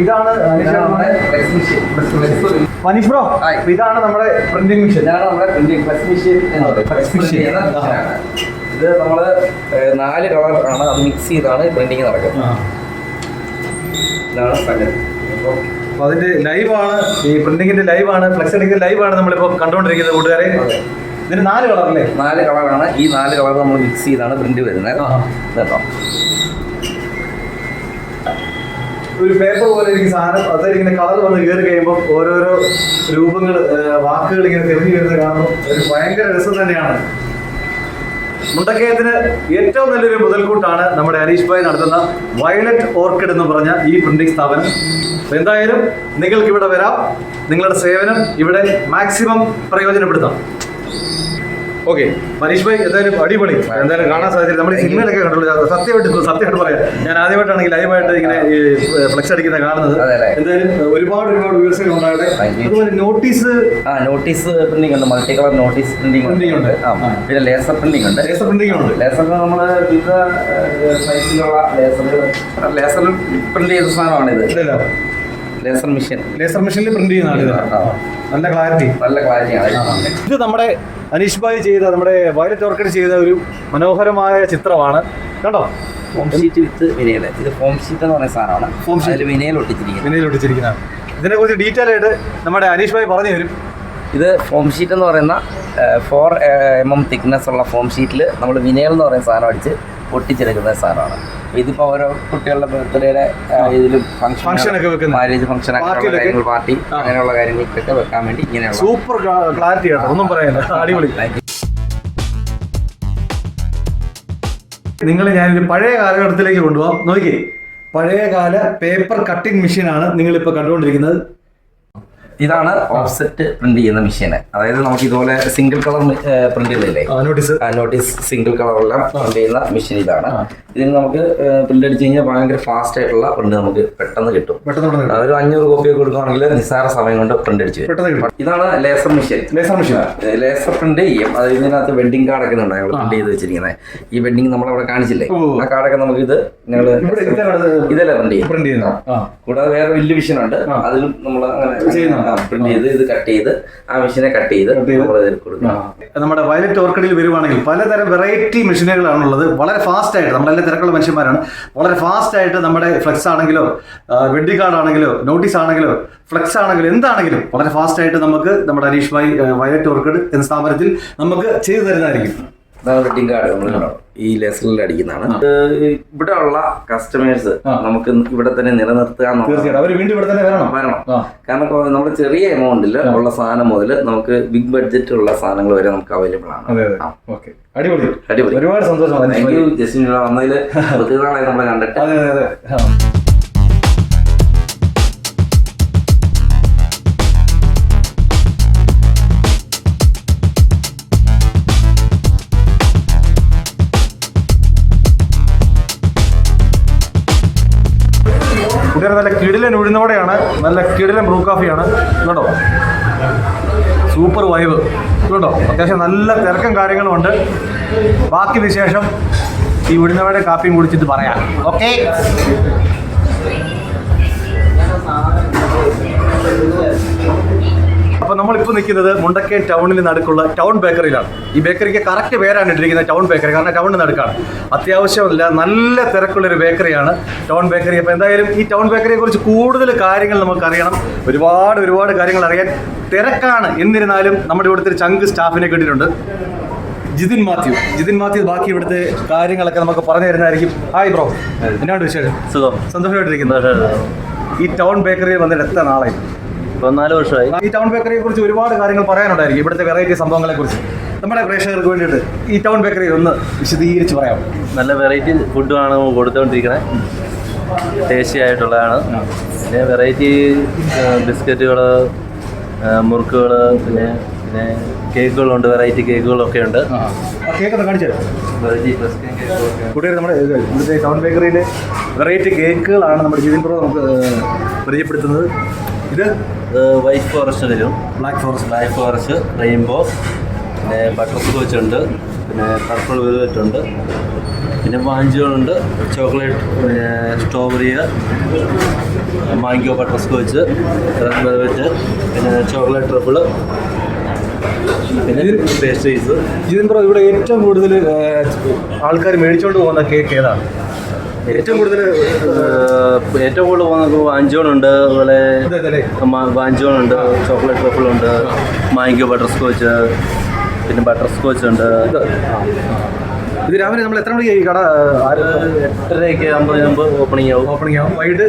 ഇതാണ് അനീഷ് ബ്രോ. ഇതാണ് നമ്മുടെ പ്രിന്റിംഗ് മെഷീൻ ഇതാണ് നമ്മുടെ പ്രിന്റിംഗ് ഫ്ലെക്സ് മെഷീൻ എന്ന് പറയും ഫ്ലെക്സ്. ഇത് നമ്മൾ നാല് കളർ ആണ് അത് മിക്സ് ചെയ്താണ് പ്രിന്റിങ് നടക്കുന്നത്. ഇതാണ് സ്ഥലം. അപ്പോൾ അതിന്റെ ലൈവാണ് ഈ പ്രിന്റിങ്ങിന്റെ ലൈവാണ് ഫ്ലക്സ് അടിക്കുന്ന ലൈവാണ് നമ്മളിപ്പോ കണ്ടുകൊണ്ടിരിക്കുന്നത് കൂട്ടുകാരെ. ഇതിന് നാല് കളറല്ലേ നാല് കളറാണ് ഈ നാല് കളർ നമ്മൾ മിക്സ് ചെയ്താണ് പ്രിന്റ് വരുന്നത്. കേട്ടോ ഒരു പേപ്പർ പോലെ ഇരിക്കുന്ന സാധനം അതിലിങ്ങനെ കളർ വന്ന് കയറി കഴിയുമ്പോൾ ഓരോരോ രൂപങ്ങൾ വാക്കുകൾ ഇങ്ങനെ തെളിഞ്ഞു വരുന്നത് കാണുമ്പോൾ ഒരു ഭയങ്കര രസം തന്നെയാണ്. മുണ്ടക്കയത്തിന് ഏറ്റവും നല്ലൊരു മുതൽക്കൂട്ടാണ് നമ്മുടെ അനീഷ് ഭായ് നടത്തുന്ന വയലറ്റ് ഓർക്കിഡ് എന്ന് പറഞ്ഞ ഈ പ്രിന്റിംഗ് സ്ഥാപനം. എന്തായാലും നിങ്ങൾക്ക് ഇവിടെ വരാം. നിങ്ങളുടെ സേവനം ഇവിടെ മാക്സിമം പ്രയോജനപ്പെടുത്താം. ഓക്കെ. മനീഷ് ഭായ് എന്തായാലും അടിപൊളി. എന്തായാലും കാണാൻ സാധിച്ചില്ല. നമ്മൾ സിനിമയിലൊക്കെ കണ്ടുള്ളൂ സത്യമായിട്ട് സത്യമായിട്ട് പറയാം. ഞാൻ ആദ്യമായിട്ടാണെങ്കിൽ ലൈവായിട്ട് ഇങ്ങനെ ഫ്ലക്സ് അടിക്കുന്ന കാണുന്നത്. എന്തായാലും ഒരുപാട് ഒരുപാട് വ്യൂസുകൾ ഉണ്ടാകട്ടെ. അതുപോലെ നോട്ടീസ് ആ നോട്ടീസ് പ്രിന്റിംഗ് ഉണ്ട്. Multi colour notice printing printing ഉണ്ട്. പിന്നെ ലേസർ പ്രിന്റിംഗ് ഉണ്ട്. ലേസർ പ്രിന്റിംഗ് ഉണ്ട്. ലേസർ നമ്മൾ വിവിധ സൈസിലുള്ള ലേസർ ലേസർ പ്രിന്റ് ചെയ്ത സാധനമാണിത്. ഇതല്ല ലേസർ മെഷീൻ. ലേസർ മെഷീനിൽ പ്രിന്റ് ചെയ്യുന്നതാണ് ഇത്. നല്ല ക്ലാരിറ്റി. നല്ല ക്ലാരിറ്റിയാണ് ഇത് നമ്മുടെ അനീഷ് ഭായ് ചെയ്ത നമ്മുടെ വയലറ്റ് ഓർക്കിഡ് ചെയ്ത ഒരു മനോഹരമായ ചിത്രമാണ്. കണ്ടോ? ഫോം ഷീറ്റ് വിത്ത് വിനയൽ ഇത് ഫോം ഷീറ്റ് എന്ന് പറയുന്ന സാധനമാണ്. Foam sheet. അതിൽ വിനയൽ ഒട്ടിച്ചിരിക്കുന്നത് വിനയൽ ഒട്ടിച്ചിരിക്കുന്നതാണ് ഇതിനെ കുറിച്ച് ഡീറ്റെയിൽ ആയിട്ട് നമ്മുടെ അനീഷ് ഭായ് പറഞ്ഞു തരും. ഇത് ഫോം ഷീറ്റ് എന്ന് പറയുന്ന ഫോർ എം എം തിക്നെസ് ഉള്ള ഫോം ഷീറ്റിൽ നമ്മൾ വിനയൽ എന്ന് പറയുന്ന സാധനം അടിച്ച് ഒട്ടിച്ചെടുക്കുന്ന സാധനമാണ് ഇതിപ്പോ ഇതിപ്പോൾ ഓരോ കുട്ടികളുടെ ബർത്ത്ഡേയുടെ ഇതിലും ഫംഗ്ഷൻ ഒക്കെ വെക്കുന്ന. മാരേജ് ഫംഗ്ഷൻ അങ്ങനെയുള്ള. കാര്യങ്ങൾ പാർട്ടി. അങ്ങനെയുള്ള കാര്യങ്ങൾക്കൊക്കെ വെക്കാൻ വേണ്ടി ഇങ്ങനെയുള്ള സൂപ്പർ ക്ലാരിറ്റി ആണ് ഒന്നും പറയാനില്ല അടിപൊളി. നിങ്ങൾ ഞാനൊരു പഴയ കാലഘട്ടത്തിലേക്ക് കൊണ്ടുപോകാം നോക്കിയേ പഴയകാല പേപ്പർ കട്ടിംഗ് മെഷീനാണ് നിങ്ങളിപ്പോൾ കണ്ടുകൊണ്ടിരിക്കുന്നത് ഇതാണ് ഓഫ്സെറ്റ് പ്രിന്റ് ചെയ്യുന്ന മെഷീൻ അതായത് നമുക്ക് ഇതുപോലെ സിംഗിൾ കളർ പ്രിന്റ് ചെയ്തില്ലേ? നോട്ടീസ് നോട്ടീസ് സിംഗിൾ കളറെല്ലാം പ്രിന്റ് ചെയ്യുന്ന മെഷീൻ ഇതാണ്. ഇതിന് നമുക്ക് പ്രിന്റ് അടിച്ച് കഴിഞ്ഞാൽ ഭയങ്കര ഫാസ്റ്റ് ആയിട്ടുള്ള പ്രിന്റ് നമുക്ക് പെട്ടെന്ന് കിട്ടും. ഒരു അഞ്ഞൂറ് കോപ്പിയൊക്കെ കൊടുക്കുകയാണെങ്കിൽ നിസ്സാര സമയം കൊണ്ട് പ്രിന്റ് അടിച്ച് ഇതാണ് laser machine laser machine laser print ചെയ്യും. അതായത് ഇതിനകത്ത് വെഡിങ് കാർഡൊക്കെ ഉണ്ട്. ഞങ്ങൾ പ്രിന്റ് ചെയ്ത് വെച്ചിരിക്കുന്നത് ഈ വെഡിങ് നമ്മളവിടെ കാണിച്ചില്ലേ? ആ കാർഡൊക്കെ നമുക്ക് ഇത് ഞങ്ങൾ ഇതല്ലേ പ്രിന്റ് ചെയ്യും കൂടാതെ വേറെ വലിയ മെഷീൻ ഉണ്ട്. അതിലും നമ്മൾ അങ്ങനെ പ്രിന്റ് ചെയ്ത് ഇത് കട്ട് ചെയ്ത് ആ മെഷീനെ കട്ട് ചെയ്ത്. നമ്മുടെ വയലറ്റ് ഓർക്കിഡിൽ വരുവാണെങ്കിൽ പലതരം വെറൈറ്റി മെഷീനുകളാണുള്ളത് വളരെ ഫാസ്റ്റ് ആയിട്ട് നമ്മളെല്ലാം തിരക്കുള്ള മനുഷ്യന്മാരാണ്. വളരെ ഫാസ്റ്റ് ആയിട്ട് നമ്മുടെ ഫ്ലെക്സ് ആണെങ്കിലോ വെഡ്ഡിംഗ് കാർഡ് ആണെങ്കിലോ നോട്ടീസ് ആണെങ്കിലോ ഫ്ലെക്സ് ആണെങ്കിലും എന്താണെങ്കിലും വളരെ ഫാസ്റ്റ് ആയിട്ട് നമുക്ക് നമ്മുടെ അനീഷ് ഭായ് വയലറ്റ് ഓർക്കിഡ് എന്ന സ്ഥാപനത്തിൽ നമുക്ക് ചെയ്തു തരുന്നതായിരിക്കും. ഇതാണ് വെഡിങ് കാർഡ് നമ്മൾ ഈ ലെസറിൽ അടിക്കുന്നതാണ് ഇവിടെ ഉള്ള കസ്റ്റമേഴ്സ് നമുക്ക് ഇവിടെ തന്നെ നിലനിർത്തുക എന്നുള്ളതാണ്. തീർച്ചയായിട്ടും. അവർ വീണ്ടും ഇവിടെ തന്നെ വരണം. വരണം. കാരണം നമ്മൾ ചെറിയ എമൗണ്ടിൽ ഉള്ള സാധനം മുതൽ നമുക്ക് ബിഗ് ബഡ്ജറ്റ് ഉള്ള സാധനങ്ങൾ വരെ നമുക്ക് അവൈലബിൾ ആണ്. അടിപൊളി. അടിപൊളി. ഒരുപാട് സന്തോഷം. Thank you. ജസ്റ്റിൻ വന്നതിൽ ഒത്തിരി നാളായി നമ്മൾ കണ്ടിട്ട്. കിടിലൻ ഉഴുന്നോടെയാണ് നല്ല കിടിലൻ ബ്രൂ കാഫിയാണ് കേട്ടോ സൂപ്പർ വൈബ് കേട്ടോ അത്യാവശ്യം നല്ല തിരക്കും കാര്യങ്ങളും ഉണ്ട്. ബാക്കി വിശേഷം ഈ ഉഴുന്നവയുടെ കാപ്പിയും കുടിച്ചിട്ട് പറയാം. ഓക്കെ അപ്പോൾ നമ്മളിപ്പോൾ നിൽക്കുന്നത് മുണ്ടക്കേ ടൗണിൽ നടുക്കുള്ള ടൗൺ ബേക്കറിയിലാണ്. ഈ ബേക്കറിക്ക് കറക്റ്റ് പേരാണ് ഇട്ടിരിക്കുന്നത് ടൗൺ ബേക്കറി കാരണം ടൗണിന് നടുക്കാണ്. അത്യാവശ്യമല്ല നല്ല തിരക്കുള്ളൊരു ബേക്കറിയാണ് ടൗൺ ബേക്കറി. അപ്പോൾ എന്തായാലും ഈ ടൗൺ ബേക്കറിയെ കുറിച്ച് കൂടുതൽ കാര്യങ്ങൾ നമുക്ക് അറിയണം ഒരുപാട് ഒരുപാട് കാര്യങ്ങൾ അറിയാൻ തിരക്കാണ്. എന്നിരുന്നാലും നമ്മുടെ ഇവിടുത്തെ ഒരു ചങ്ക് സ്റ്റാഫിനെ കിട്ടിയിട്ടുണ്ട്. ജിതിൻ മാത്യു. ജിതിൻ മാത്യു ബാക്കി ഇവിടുത്തെ കാര്യങ്ങളൊക്കെ നമുക്ക് പറഞ്ഞു തരുന്നതായിരിക്കും. ഹായ് ബ്രോ എന്നാണ് വിശേഷം? സുഖം. സന്തോഷമായിട്ടിരിക്കുന്നത് ഈ ടൗൺ ബേക്കറിയിൽ വന്നിട്ട് എത്ര നാളായി? ഇപ്പൊ നാല് വർഷമായി. ഈ ടൗൺ ബേക്കറിയെ കുറിച്ച് ഒരുപാട് കാര്യങ്ങൾ പറയാനുണ്ടായിരിക്കും ഇവിടുത്തെ വെറൈറ്റി സംഭവങ്ങളെ കുറിച്ച് നമ്മുടെ പ്രേക്ഷകർക്ക് വേണ്ടിയിട്ട് ഈ ടൗൺ ബേക്കറി ഒന്ന് വിശദീകരിച്ച് പറയാം നല്ല വെറൈറ്റി ഫുഡാണ് കൊടുത്തുകൊണ്ടിരിക്കുന്നത് ടേസ്റ്റി ആയിട്ടുള്ളതാണ് പിന്നെ വെറൈറ്റി ബിസ്ക്കറ്റുകൾ മുറുക്കുകൾ പിന്നെ പിന്നെ കേക്കുകളുണ്ട് വെറൈറ്റി കേക്കുകളൊക്കെ ഉണ്ട്. കേക്കൊക്കെ കാണിച്ചു കൂട്ടുകാർ നമ്മുടെ ഇവിടുത്തെ ടൗൺ ബേക്കറിയിലെ വെറൈറ്റി കേക്കുകളാണ് നമ്മുടെ ജിതിൻ പ്രോ നമുക്ക് പരിചയപ്പെടുത്തുന്നത്. ഇത് വൈറ്റ് ഫോറസ്റ്റ് വരും. Black forest black forest rainbow പിന്നെ ബട്ടർ സ്കോച്ച് ഉണ്ട് പിന്നെ പർപ്പിൾ വെൽവെറ്റ് ഉണ്ട്. പിന്നെ വാഞ്ചുകളുണ്ട് ചോക്ലേറ്റ് പിന്നെ strawberry mango butterscotch red velvet പിന്നെ ചോക്ലേറ്റ് ട്രിപ്പിൾ പിന്നെ പേസ്ട്രീസ് പ്രോ ഇവിടെ ഏറ്റവും കൂടുതൽ ആൾക്കാർ മേടിച്ചുകൊണ്ട് പോകുന്ന കേക്ക് ഏതാണ്? ഏറ്റവും കൂടുതൽ ഏറ്റവും കൂടുതൽ പോകുന്നത് വാഞ്ചോണുണ്ട് അതുപോലെ വാഞ്ചോണുണ്ട് ചോക്ലേറ്റ് ട്രിപ്പിളുണ്ട് മാങ്കോ ബട്ടർ സ്കോച്ച് പിന്നെ ബട്ടർ സ്കോച്ച് ഉണ്ട്. ഇത് രാവിലെ നമ്മൾ എത്ര മണിക്ക് കട എട്ടരയ്ക്ക് അമ്പത് ഓപ്പണിംഗ് ആവും ഓപ്പണിംഗ് ആവും വൈകിട്ട്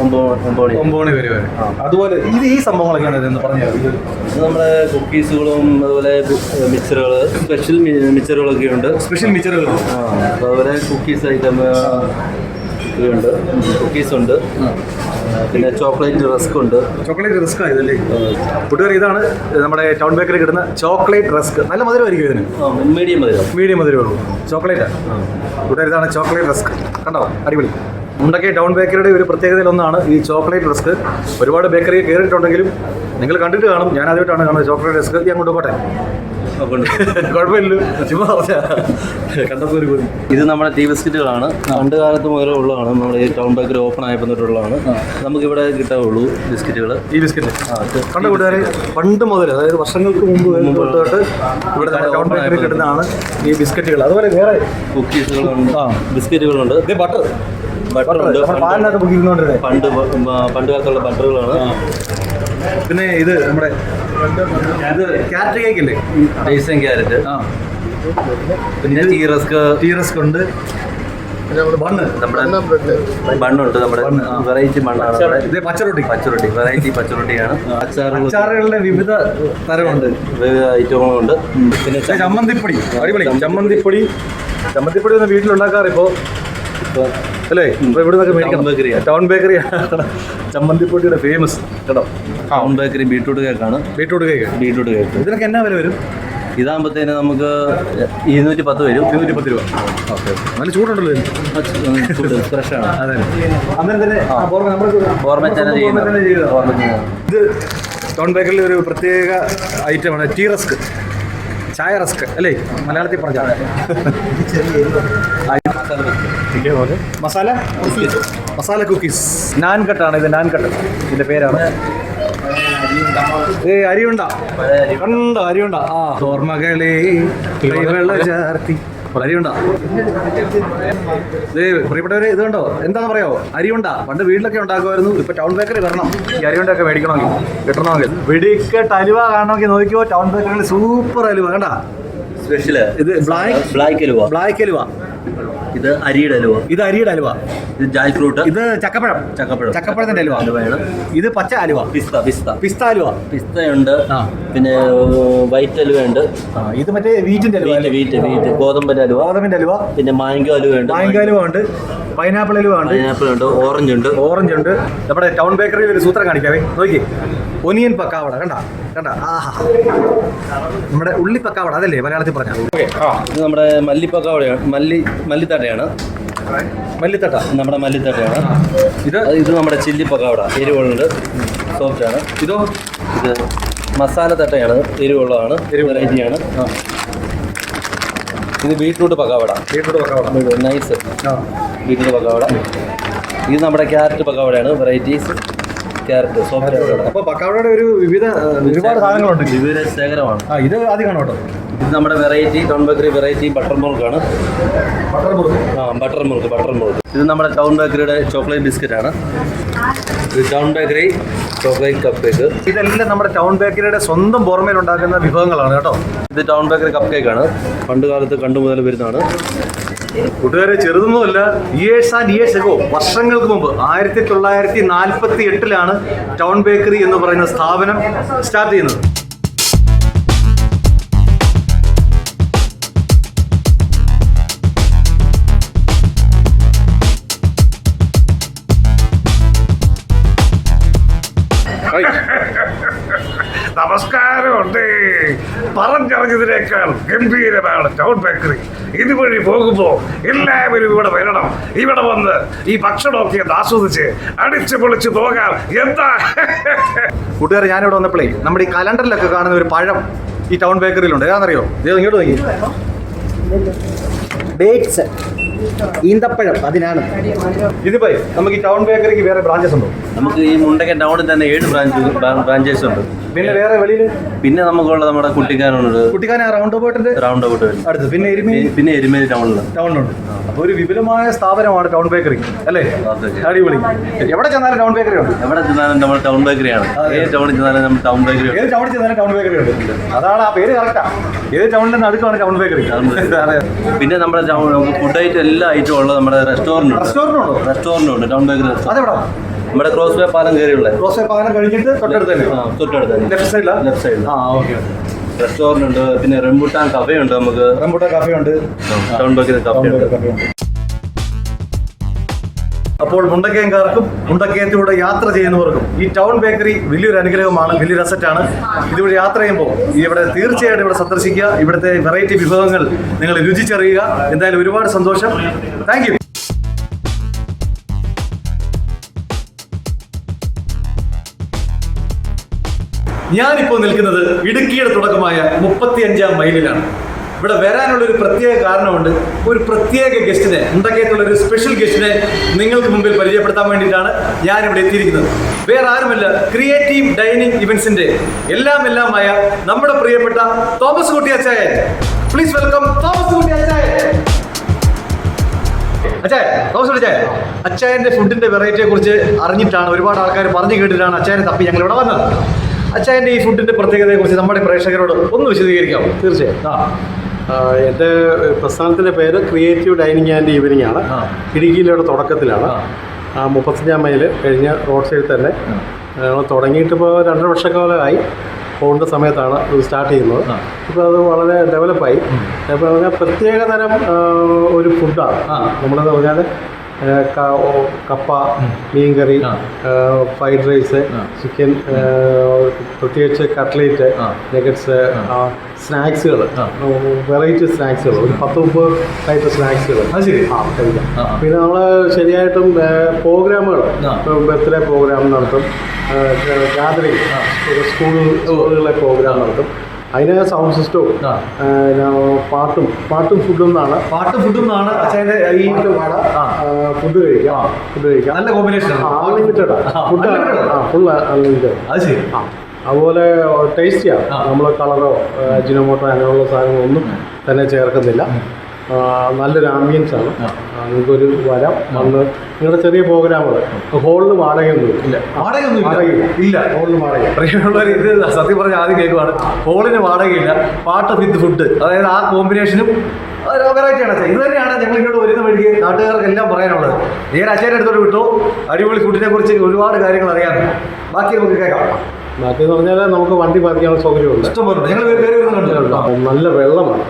ഒമ്പത് ഒമ്പത് മണി. വരെ വരെ. അതുപോലെ ഇത് ഈ സംഭവങ്ങളൊക്കെയാണ് ഇതെന്ന് പറഞ്ഞത് ഇത് നമ്മുടെ കുക്കീസുകളും അതുപോലെ മിക്സറുകൾ സ്പെഷ്യൽ മിക്സറുകളൊക്കെ ഉണ്ട് സ്പെഷ്യൽ മിച്ചറുകൾ അതുപോലെ കുക്കീസ് ഐറ്റം ഉണ്ട് കുക്കീസ് ഉണ്ട് പിന്നെ ചോക്ലേറ്റ് റസ്ക് ഉണ്ട്. ചോക്ലേറ്റ് റസ്ക് ആയതല്ലേ കൂട്ടുകാർ ഇതാണ് നമ്മുടെ ടൗൺ ബേക്കറി കിട്ടുന്ന ചോക്ലേറ്റ് റസ്ക് നല്ല മധുരമായിരിക്കും ഇതിന്. മീഡിയം മധുരം. മീഡിയം മധുരമുള്ളൂ ചോക്ലേറ്റ് കൂട്ടുകാർ ഇതാണ് ചോക്ലേറ്റ് റസ്ക് കണ്ടോ? അടിപൊളി. മുണ്ടക്കെ ടൗൺ ബേക്കറിയുടെ ഒരു പ്രത്യേകതയിൽ ഒന്നാണ് ഈ ചോക്ലേറ്റ് റസ്ക് ഒരുപാട് ബേക്കറി കയറിയിട്ടുണ്ടെങ്കിലും നിങ്ങൾ കണ്ടിട്ട് കാണും. ഞാൻ ആദ്യമായിട്ടാണ് കാണുന്നത് ചോക്ലേറ്റ് റസ്ക് ഞാൻ കൊണ്ടുപോട്ടെ ചുമ്മാ കണ്ടപ്പോൾ ഒരു. ഇത് നമ്മുടെ ടീ ബിസ്ക്കറ്റുകളാണ്. പണ്ട് കാലത്ത് മുതലേ ഉള്ളതാണ്. നമ്മുടെ ഈ ടൗൺ ബേക്കറി ഓപ്പൺ ആയപ്പോൾ തൊട്ടുള്ളതാണ് നമുക്കിവിടെ കിട്ടാവുള്ളൂ ബിസ്ക്കറ്റുകൾ ഈ ബിസ്ക്കറ്റ്. കണ്ട കൂട്ടുകാരെ പണ്ട് മുതൽ അതായത് വർഷങ്ങൾക്ക് മുമ്പ് തൊട്ട് ഇവിടെ ടൗൺ ബേക്കറി കിട്ടുന്നതാണ് ഈ ബിസ്ക്കറ്റുകൾ. അതുപോലെ വേറെ കുക്കീസുകളുണ്ട്. ബിസ്ക്കറ്റുകളുണ്ട്. ബട്ടർ. ബട്ടർ ഉണ്ട് പണ്ട് പണ്ട് കാലത്തുള്ള ബട്ടറുകളാണ്. പിന്നെ ഇത് നമ്മുടെ ഇത് ക്യാരറ്റ് കേക്ക് അല്ലേ റൈസും ക്യാരറ്റ് ആ. പിന്നെ tea rusk rusk tea rusk ഉണ്ട് ബണ്ണ്. നമ്മുടെ ബണ്ണുണ്ട് നമ്മുടെ. വെറൈറ്റി മണ്ണാണ് നമ്മുടെ ഇത് പച്ചറൊട്ടി. പച്ചറൊട്ടി വെറൈറ്റി പച്ചറൊട്ടിയാണ്. അച്ചാറുകളുടെ വിവിധ തരമുണ്ട്. വിവിധ ഐറ്റങ്ങളുണ്ട് പിന്നെ ചമ്മന്തിപ്പൊടി. അടിപൊളി. ചമ്മന്തിപ്പൊടി. ചമ്മന്തിപ്പൊടി ഒന്ന് വീട്ടിലുണ്ടാക്കാറ് ഇപ്പോൾ ഇപ്പൊ അല്ലേ അപ്പൊ ഇവിടെ നിന്നൊക്കെ മേടിക്കണം ബേക്കറി ടൗൺ ബേക്കറി ചമ്മന്തിപ്പൊട്ടിയുടെ ഫേമസ് കേട്ടോ ടൗൺ ബേക്കറി ബീട്രൂട്ട് കേക്കാണ് ബീട്രൂട്ട് കേക്ക് ബീട്രൂട്ട് കേക്ക് ഇതിനൊക്കെ എന്നാ വില വരും ഇതാകുമ്പോഴത്തേന് നമുക്ക് ഇരുന്നൂറ്റി പത്ത് വരും ഇരുന്നൂറ്റി പത്ത് രൂപ ഓക്കെ നല്ല ചൂടുണ്ടല്ലോ ഇതിന് ഫ്രഷാണ് അതെ അന്നേരം തന്നെ ഓർമ്മ ഇത് ടൗൺ ബേക്കറിൽ ഒരു പ്രത്യേക ഐറ്റമാണ് ടീ റസ്ക് ചായ റസ്ക് അല്ലേ മലയാളത്തിൽ മസാല? മസാല കുക്കീസ് നാൻ കട്ടാണ് ഇത് നാൻ കട്ട് ഇതിന്റെ പേരാണ്. ഏ അരിയുണ്ട. കണ്ടോ അരിയുണ്ട. ആ. ഓർമ്മകളെ ചേർത്തി. അരിയുണ്ട. ഏ പ്രിയപ്പെട്ടവരെ ഇത് കണ്ടോ? എന്താന്ന് പറയാവോ? അരിയുണ്ട. പണ്ട് വീട്ടിലൊക്കെ ഉണ്ടാക്കുമായിരുന്നു. ഇപ്പൊ ടൗൺ ബേക്കറി വരണം. ഈ അരിയുണ്ടൊക്കെ മേടിക്കണമെങ്കിൽ കിട്ടണമെങ്കിൽ. വെടിക്കെട്ട് അലുവ കാണണമെങ്കിൽ നോക്കിയോ ടൗൺ ബേക്കറി സൂപ്പർ അലുവ. കണ്ട? സ്പെഷ്യൽ ഇത് ബ്ലാക്ക് ബ്ലാക്ക് അലുവ. ബ്ലാക്ക് അലുവ. ഇത് അരിയുടെ അലുവ. ഇത് അരിയുടെ അലുവ. ഇത് ജായ് ഫ്രൂട്ട് ഇത് ചക്കപ്പഴം. ചക്കപ്പഴം. ചക്കപ്പഴത്തിന്റെ അലുവ. അലുവയാണ്. ഇത് പച്ച അലുവ. പിസ്ത പിസ്ത. പിസ്ത അലുവ. പിസ്തയുണ്ട്. പിന്നെ വൈറ്റ് അലുവയുണ്ട്. ഉണ്ട് ഇത് മറ്റേ വീറ്റിന്റെ അലുവ വീറ്റ് വീറ്റ് വീറ്റ്. ഗോതമ്പിന്റെ അലുവ. ഗോതമ്പിന്റെ അലുവ. പിന്നെ മാങ്കോ അലുവയുണ്ട്. മാങ്കോ അലുവ ഉണ്ട്. പൈനാപ്പിൾ അലുവ ഉണ്ട്. പൈനാപ്പിൾ ഉണ്ട്. ഓറഞ്ച് ഉണ്ട്. ഓറഞ്ച് ഉണ്ട്. നമ്മുടെ ടൗൺ ബേക്കറിയിൽ ഒരു സൂത്രം കാണിക്കാവേ. നോക്കി ഒനിയൻ പക്കാവട കണ്ട? കണ്ട? ആഹാ. നമ്മുടെ ഉള്ളി പക്കാവട അതല്ലേ മലയാളത്തിൽ പറഞ്ഞ? ഇത് നമ്മുടെ മല്ലി മല്ലിപ്പക്കാവടയാണ് മല്ലി മല്ലിത്തട്ടയാണ്. മല്ലിത്തട്ട. നമ്മുടെ മല്ലിത്തട്ടയാണ്. ഇത്? ഇത് നമ്മുടെ ചില്ലി പക്കാവട. എരിവുള്ളത് സോഫ്റ്റ് ആണ് ഇതോ? ഇത് മസാല തട്ടയാണ്. എരിവുള്ളതാണ്. വെറൈറ്റിയാണ്. ഇത് beetroot pakkavada. Beetroot pakkavada. Nice. ആ. ബീട്രൂട്ട് പക്കാവട. ഇത് നമ്മുടെ ക്യാരറ്റ് പക്കാവടയാണ്. വെറൈറ്റീസ്. ക്യാരറ്റ് സോഫ്റ്റ് അപ്പൊ പക്കാവടയുടെ ഒരു വിവിധ ഒരുപാട് സാധനങ്ങളുണ്ട് വിവിധ ശേഖരമാണ്. ആ ഇത് ആദ്യം കേട്ടോ. ഇത് നമ്മുടെ variety town bakery variety butter മുറുക്കാണ് butter മുറുക്ക് ആ ബട്ടർ മിൽക്ക് ബട്ടർ മിൽക്ക് ഇത് നമ്മുടെ ടൗൺ ബേക്കറിയുടെ ചോക്ലേറ്റ് ബിസ്ക്കറ്റ് ആണ്. ഇത് town bakery chocolate cup cake ഇതെല്ലാം നമ്മുടെ ടൗൺ ബേക്കറിയുടെ സ്വന്തം പുറമേൽ ഉണ്ടാക്കുന്ന വിഭവങ്ങളാണ് കേട്ടോ. ഇത് ടൗൺ ബേക്കറി കപ്പ് കേക്ക് ആണ്. പണ്ട് കാലത്ത് കണ്ടു മുതൽ വരുന്നതാണ്. കൂട്ടുകാരെ ചെറുതൊന്നുമല്ല ഇയേഴ്സ് ആൻഡ് ഇയേഴ്സ് എഗോ വർഷങ്ങൾക്ക് മുമ്പ് ആയിരത്തി തൊള്ളായിരത്തി നാൽപ്പത്തി എട്ടിലാണ് ടൗൺ ബേക്കറി എന്ന് പറയുന്ന സ്ഥാപനം സ്റ്റാർട്ട് ചെയ്യുന്നത്. നമസ്കാരമുണ്ട്. പറഞ്ഞറിഞ്ഞതിനേക്കാൾ ഗംഭീരമാണ് ടൗൺ ബേക്കറി. ഇതുവഴി പോകുമ്പോൾ എല്ലാവരും ഇവിടെ വരണം. ഇവിടെ വന്ന് ഈ ഭക്ഷണമൊക്കെ ആസ്വദിച്ച് അടിച്ചു പൊളിച്ച് പോകാം. എന്താ? കൂട്ടുകാർ ഞാനിവിടെ വന്നപ്പോഴേ നമ്മുടെ ഈ കലണ്ടറിലൊക്കെ കാണുന്ന ഒരു പഴം ഈ ടൗൺ ബേക്കറിയിലുണ്ട്. ഏതാണെന്നറിയോ ഇങ്ങോട്ട് നോക്കി ഡേറ്റ്സ് ഈന്തപ്പഴം അതിനാണ്. ഇതിപ്പോ നമുക്ക് ഈ ടൗൺ ബേക്കറിക്ക് വേറെ ബ്രാഞ്ചസ് ഉണ്ടോ? നമുക്ക് ഈ മുണ്ടക്കൻ ടൗണിൽ തന്നെ ഏഴ് ബ്രാഞ്ച് ബ്രാഞ്ചസ് ഉണ്ട്. പിന്നെ വേറെ വെളിയിൽ? പിന്നെ നമുക്കുള്ള നമ്മുടെ കുട്ടിക്കാനുണ്ട് കുട്ടിക്കാന റൗണ്ട് അബൌട്ടിന്റെ റൗണ്ട് ഔട്ട് അടുത്ത് പിന്നെ എരുമേ പിന്നെ എരുമേലി ടൗണിൽ ടൗണിലുണ്ട്. അപ്പൊ ഒരു വിപുലമായ സ്ഥാപനമാണ് ടൗൺ ബേക്കറി. അല്ലേ? അടിപൊളി. എവിടെ ചെന്നാലും ടൗൺ ബേക്കറി ഉണ്ട്. എവിടെ ചെന്നാലും നമ്മൾ ടൗൺ ബേക്കറിയാണ്. ഏത് ടൗണിൽ ചെന്നാലും നമ്മൾ ടൗൺ ബേക്കറി ഏത് ടൗണിൽ ചെന്നാലും ടൗൺ ബേക്കറി ഉണ്ട്. അതാണ് ആ പേര് കറക്റ്റാ ഏത് ടൗണിന്റെ നടുക്കാണ് ടൗൺ ബേക്കറി. പിന്നെ നമ്മുടെ ഫുഡ് ഐറ്റം എല്ലാ ഐറ്റവും ഉള്ളത് നമ്മുടെ റെസ്റ്റോറന്റ് ഉണ്ട്. റെസ്റ്റോറന്റ് ഉണ്ടോ? ടൗൺ ബേക്കറി അതെവിടാ? നമ്മുടെ ക്രോസ് വേ പാലം കയറിയുള്ള. റോസേ പാലം കഴിഞ്ഞിട്ട് തൊട്ടടുത്ത് തൊട്ടടുത്ത് ലെഫ്റ്റ് സൈഡിലാണ് ലെഫ്റ്റ് സൈഡിൽ ആ ഓക്കെ റെസ്റ്റോറന്റ് ഉണ്ട്. പിന്നെ റെമ്പുട്ടാൻ കഫേ ഉണ്ട് നമുക്ക്. റംബൂട്ടാൻ കഫേ ഉണ്ട്. ടൗൺ ബേക്കറി കഫേ ഉണ്ട്. അപ്പോൾ മുണ്ടക്കയംകാർക്കും മുണ്ടക്കയത്തിലൂടെ യാത്ര ചെയ്യുന്നവർക്കും ഈ ടൗൺ ബേക്കറി വലിയൊരു അനുഗ്രഹമാണ് വലിയൊരു അസറ്റാണ് ഇതിവിടെ യാത്ര ചെയ്യുമ്പോൾ ഇവിടെ തീർച്ചയായിട്ടും ഇവിടെ സന്ദർശിക്കുക. ഇവിടുത്തെ വെറൈറ്റി വിഭവങ്ങൾ നിങ്ങൾ രുചിച്ചറിയുക. എന്തായാലും ഒരുപാട് സന്തോഷം. താങ്ക് ഞാനിപ്പോൾ നിൽക്കുന്നത് ഇടുക്കിയുടെ തുടക്കമായ മുപ്പത്തി അഞ്ചാം മൈലിലാണ്. ഇവിടെ വരാനുള്ള ഒരു പ്രത്യേക കാരണമുണ്ട്. ഒരു പ്രത്യേക ഗസ്റ്റിനെ ഉണ്ടാക്കിയിട്ടുള്ള ഒരു സ്പെഷ്യൽ ഗസ്റ്റിനെ നിങ്ങൾക്ക് മുമ്പിൽ പരിചയപ്പെടുത്താൻ വേണ്ടിയിട്ടാണ് ഞാൻ ഇവിടെ എത്തിയിരിക്കുന്നത്. വേറെ ആരുമല്ല ക്രിയേറ്റീവ് ഡൈനിങ് ഇവന്റ്സിന്റെ എല്ലാം എല്ലാമായ നമ്മുടെ പ്രിയപ്പെട്ട തോമസ് കുട്ടി അച്ചായൻ. പ്ലീസ് വെൽക്കം തോമസ് കുട്ടി അച്ചായൻ. അച്ചായ തോമസ് കുട്ടി അച്ചായൻ. അച്ചായന്റെ ഫുഡിന്റെ വെറൈറ്റിയെ കുറിച്ച് അറിഞ്ഞിട്ടാണ് ഒരുപാട് ആൾക്കാർ പറഞ്ഞു കേട്ടിട്ടാണ് അച്ചായനെ തപ്പി ഞങ്ങൾ ഇവിടെ വന്നത്. അച്ചായന്റെ ഈ ഫുഡിന്റെ പ്രത്യേകതയെ കുറിച്ച് നമ്മുടെ പ്രേക്ഷകരോട് ഒന്ന് വിശദീകരിക്കാം. തീർച്ചയായും. ആ, എന്റെ പ്രസ്ഥാനത്തിന്റെ പേര് ക്രിയേറ്റീവ് ഡൈനിങ് ആൻഡ് ഈവനിങ് ആണ്. ഇടുക്കിയിലൂടെ തുടക്കത്തിലാണ്. മുപ്പത്തഞ്ചാം മൈൽ കഴിഞ്ഞ റോഡ് സൈഡിൽ തന്നെ. തുടങ്ങിയിട്ടിപ്പോൾ രണ്ടര വർഷക്കാലമായി പോകുന്ന സമയത്താണ് ഇത് സ്റ്റാർട്ട് ചെയ്യുന്നത്. ഇപ്പോൾ അത് വളരെ ഡെവലപ്പായി. അപ്പോൾ പറഞ്ഞാൽ പ്രത്യേക തരം ഒരു ഫുഡാണ്. നമ്മളെന്ന് പറഞ്ഞാൽ കപ്പ മീൻകറി ഫ്രൈഡ് റൈസ് ചിക്കൻ പ്രത്യേകിച്ച് കട്ട്ലേറ്റ് നഗറ്റ്സ് സ്നാക്സുകൾ വെറൈറ്റി സ്നാക്സുകൾ ഒരു പത്ത് മുപ്പത് ടൈപ്പ് സ്നാക്സുകൾ ആ കഴിക്കാം. പിന്നെ നമ്മൾ ശരിയായിട്ടും പ്രോഗ്രാമുകൾ ബർത്ത്ഡേ പ്രോഗ്രാം നടത്തും. ഗാദറിങ്. സ്കൂൾ സ്കൂളുകളിലെ പ്രോഗ്രാം നടത്തും. അതിന് സൗണ്ട് സിസ്റ്റവും. പാട്ടും പാട്ടും ഫുഡും എന്നാണ് പാട്ടും ഫുഡും എന്നാണ് അച്ഛന്റെ ഈ ഫുഡ് കഴിക്കാം ഫുഡ് കഴിക്കാം. നല്ല combination unlimited food full unlimited അത് ശരി. ആ അതുപോലെ ടേസ്റ്റിയാണ്. നമ്മൾ കളറോ ജിനോമോട്ടോ അങ്ങനെയുള്ള സാധനങ്ങളൊന്നും തന്നെ ചേർക്കുന്നില്ല. നല്ലൊരു ആംബിയൻസ് ആണ്. നിങ്ങൾക്കൊരു വരാം വന്ന് നിങ്ങളുടെ ചെറിയ പ്രോഗ്രാമുകൾ ഹോളിൽ വാടകയൊന്നും ഇല്ല. വാടകയൊന്നും ഇല്ല. ഇല്ല. ഹോളിൽ വാടക പ്രിയമുള്ളവർ ഇത് സത്യം പറഞ്ഞ ആദ്യം കേൾക്കുവാണ്. ഹോളിന് വാടകയില്ല. പാട്ട് വിത്ത് ഫുഡ് അതായത് ആ കോമ്പിനേഷനും വെറൈറ്റിയാണ് ഇത് തന്നെയാണ് ഞങ്ങൾ ഇങ്ങോട്ട് വരുന്ന വഴിക്ക് നാട്ടുകാർക്കെല്ലാം പറയാനുള്ളത്. ഞാൻ അച്ഛന്റെ അടുത്തോട്ട് വിട്ടു. അടിപൊളി ഫുഡിനെ കുറിച്ച് ഒരുപാട് കാര്യങ്ങൾ അറിയാം ബാക്കി നമുക്ക് കേൾക്കാം. ബാക്കി എന്ന് പറഞ്ഞാൽ നമുക്ക് വണ്ടി പാർക്കാനുള്ള സൗകര്യമുണ്ട്. ഇഷ്ടം പോലെ ഞങ്ങൾ നല്ല വെള്ളമാണ്.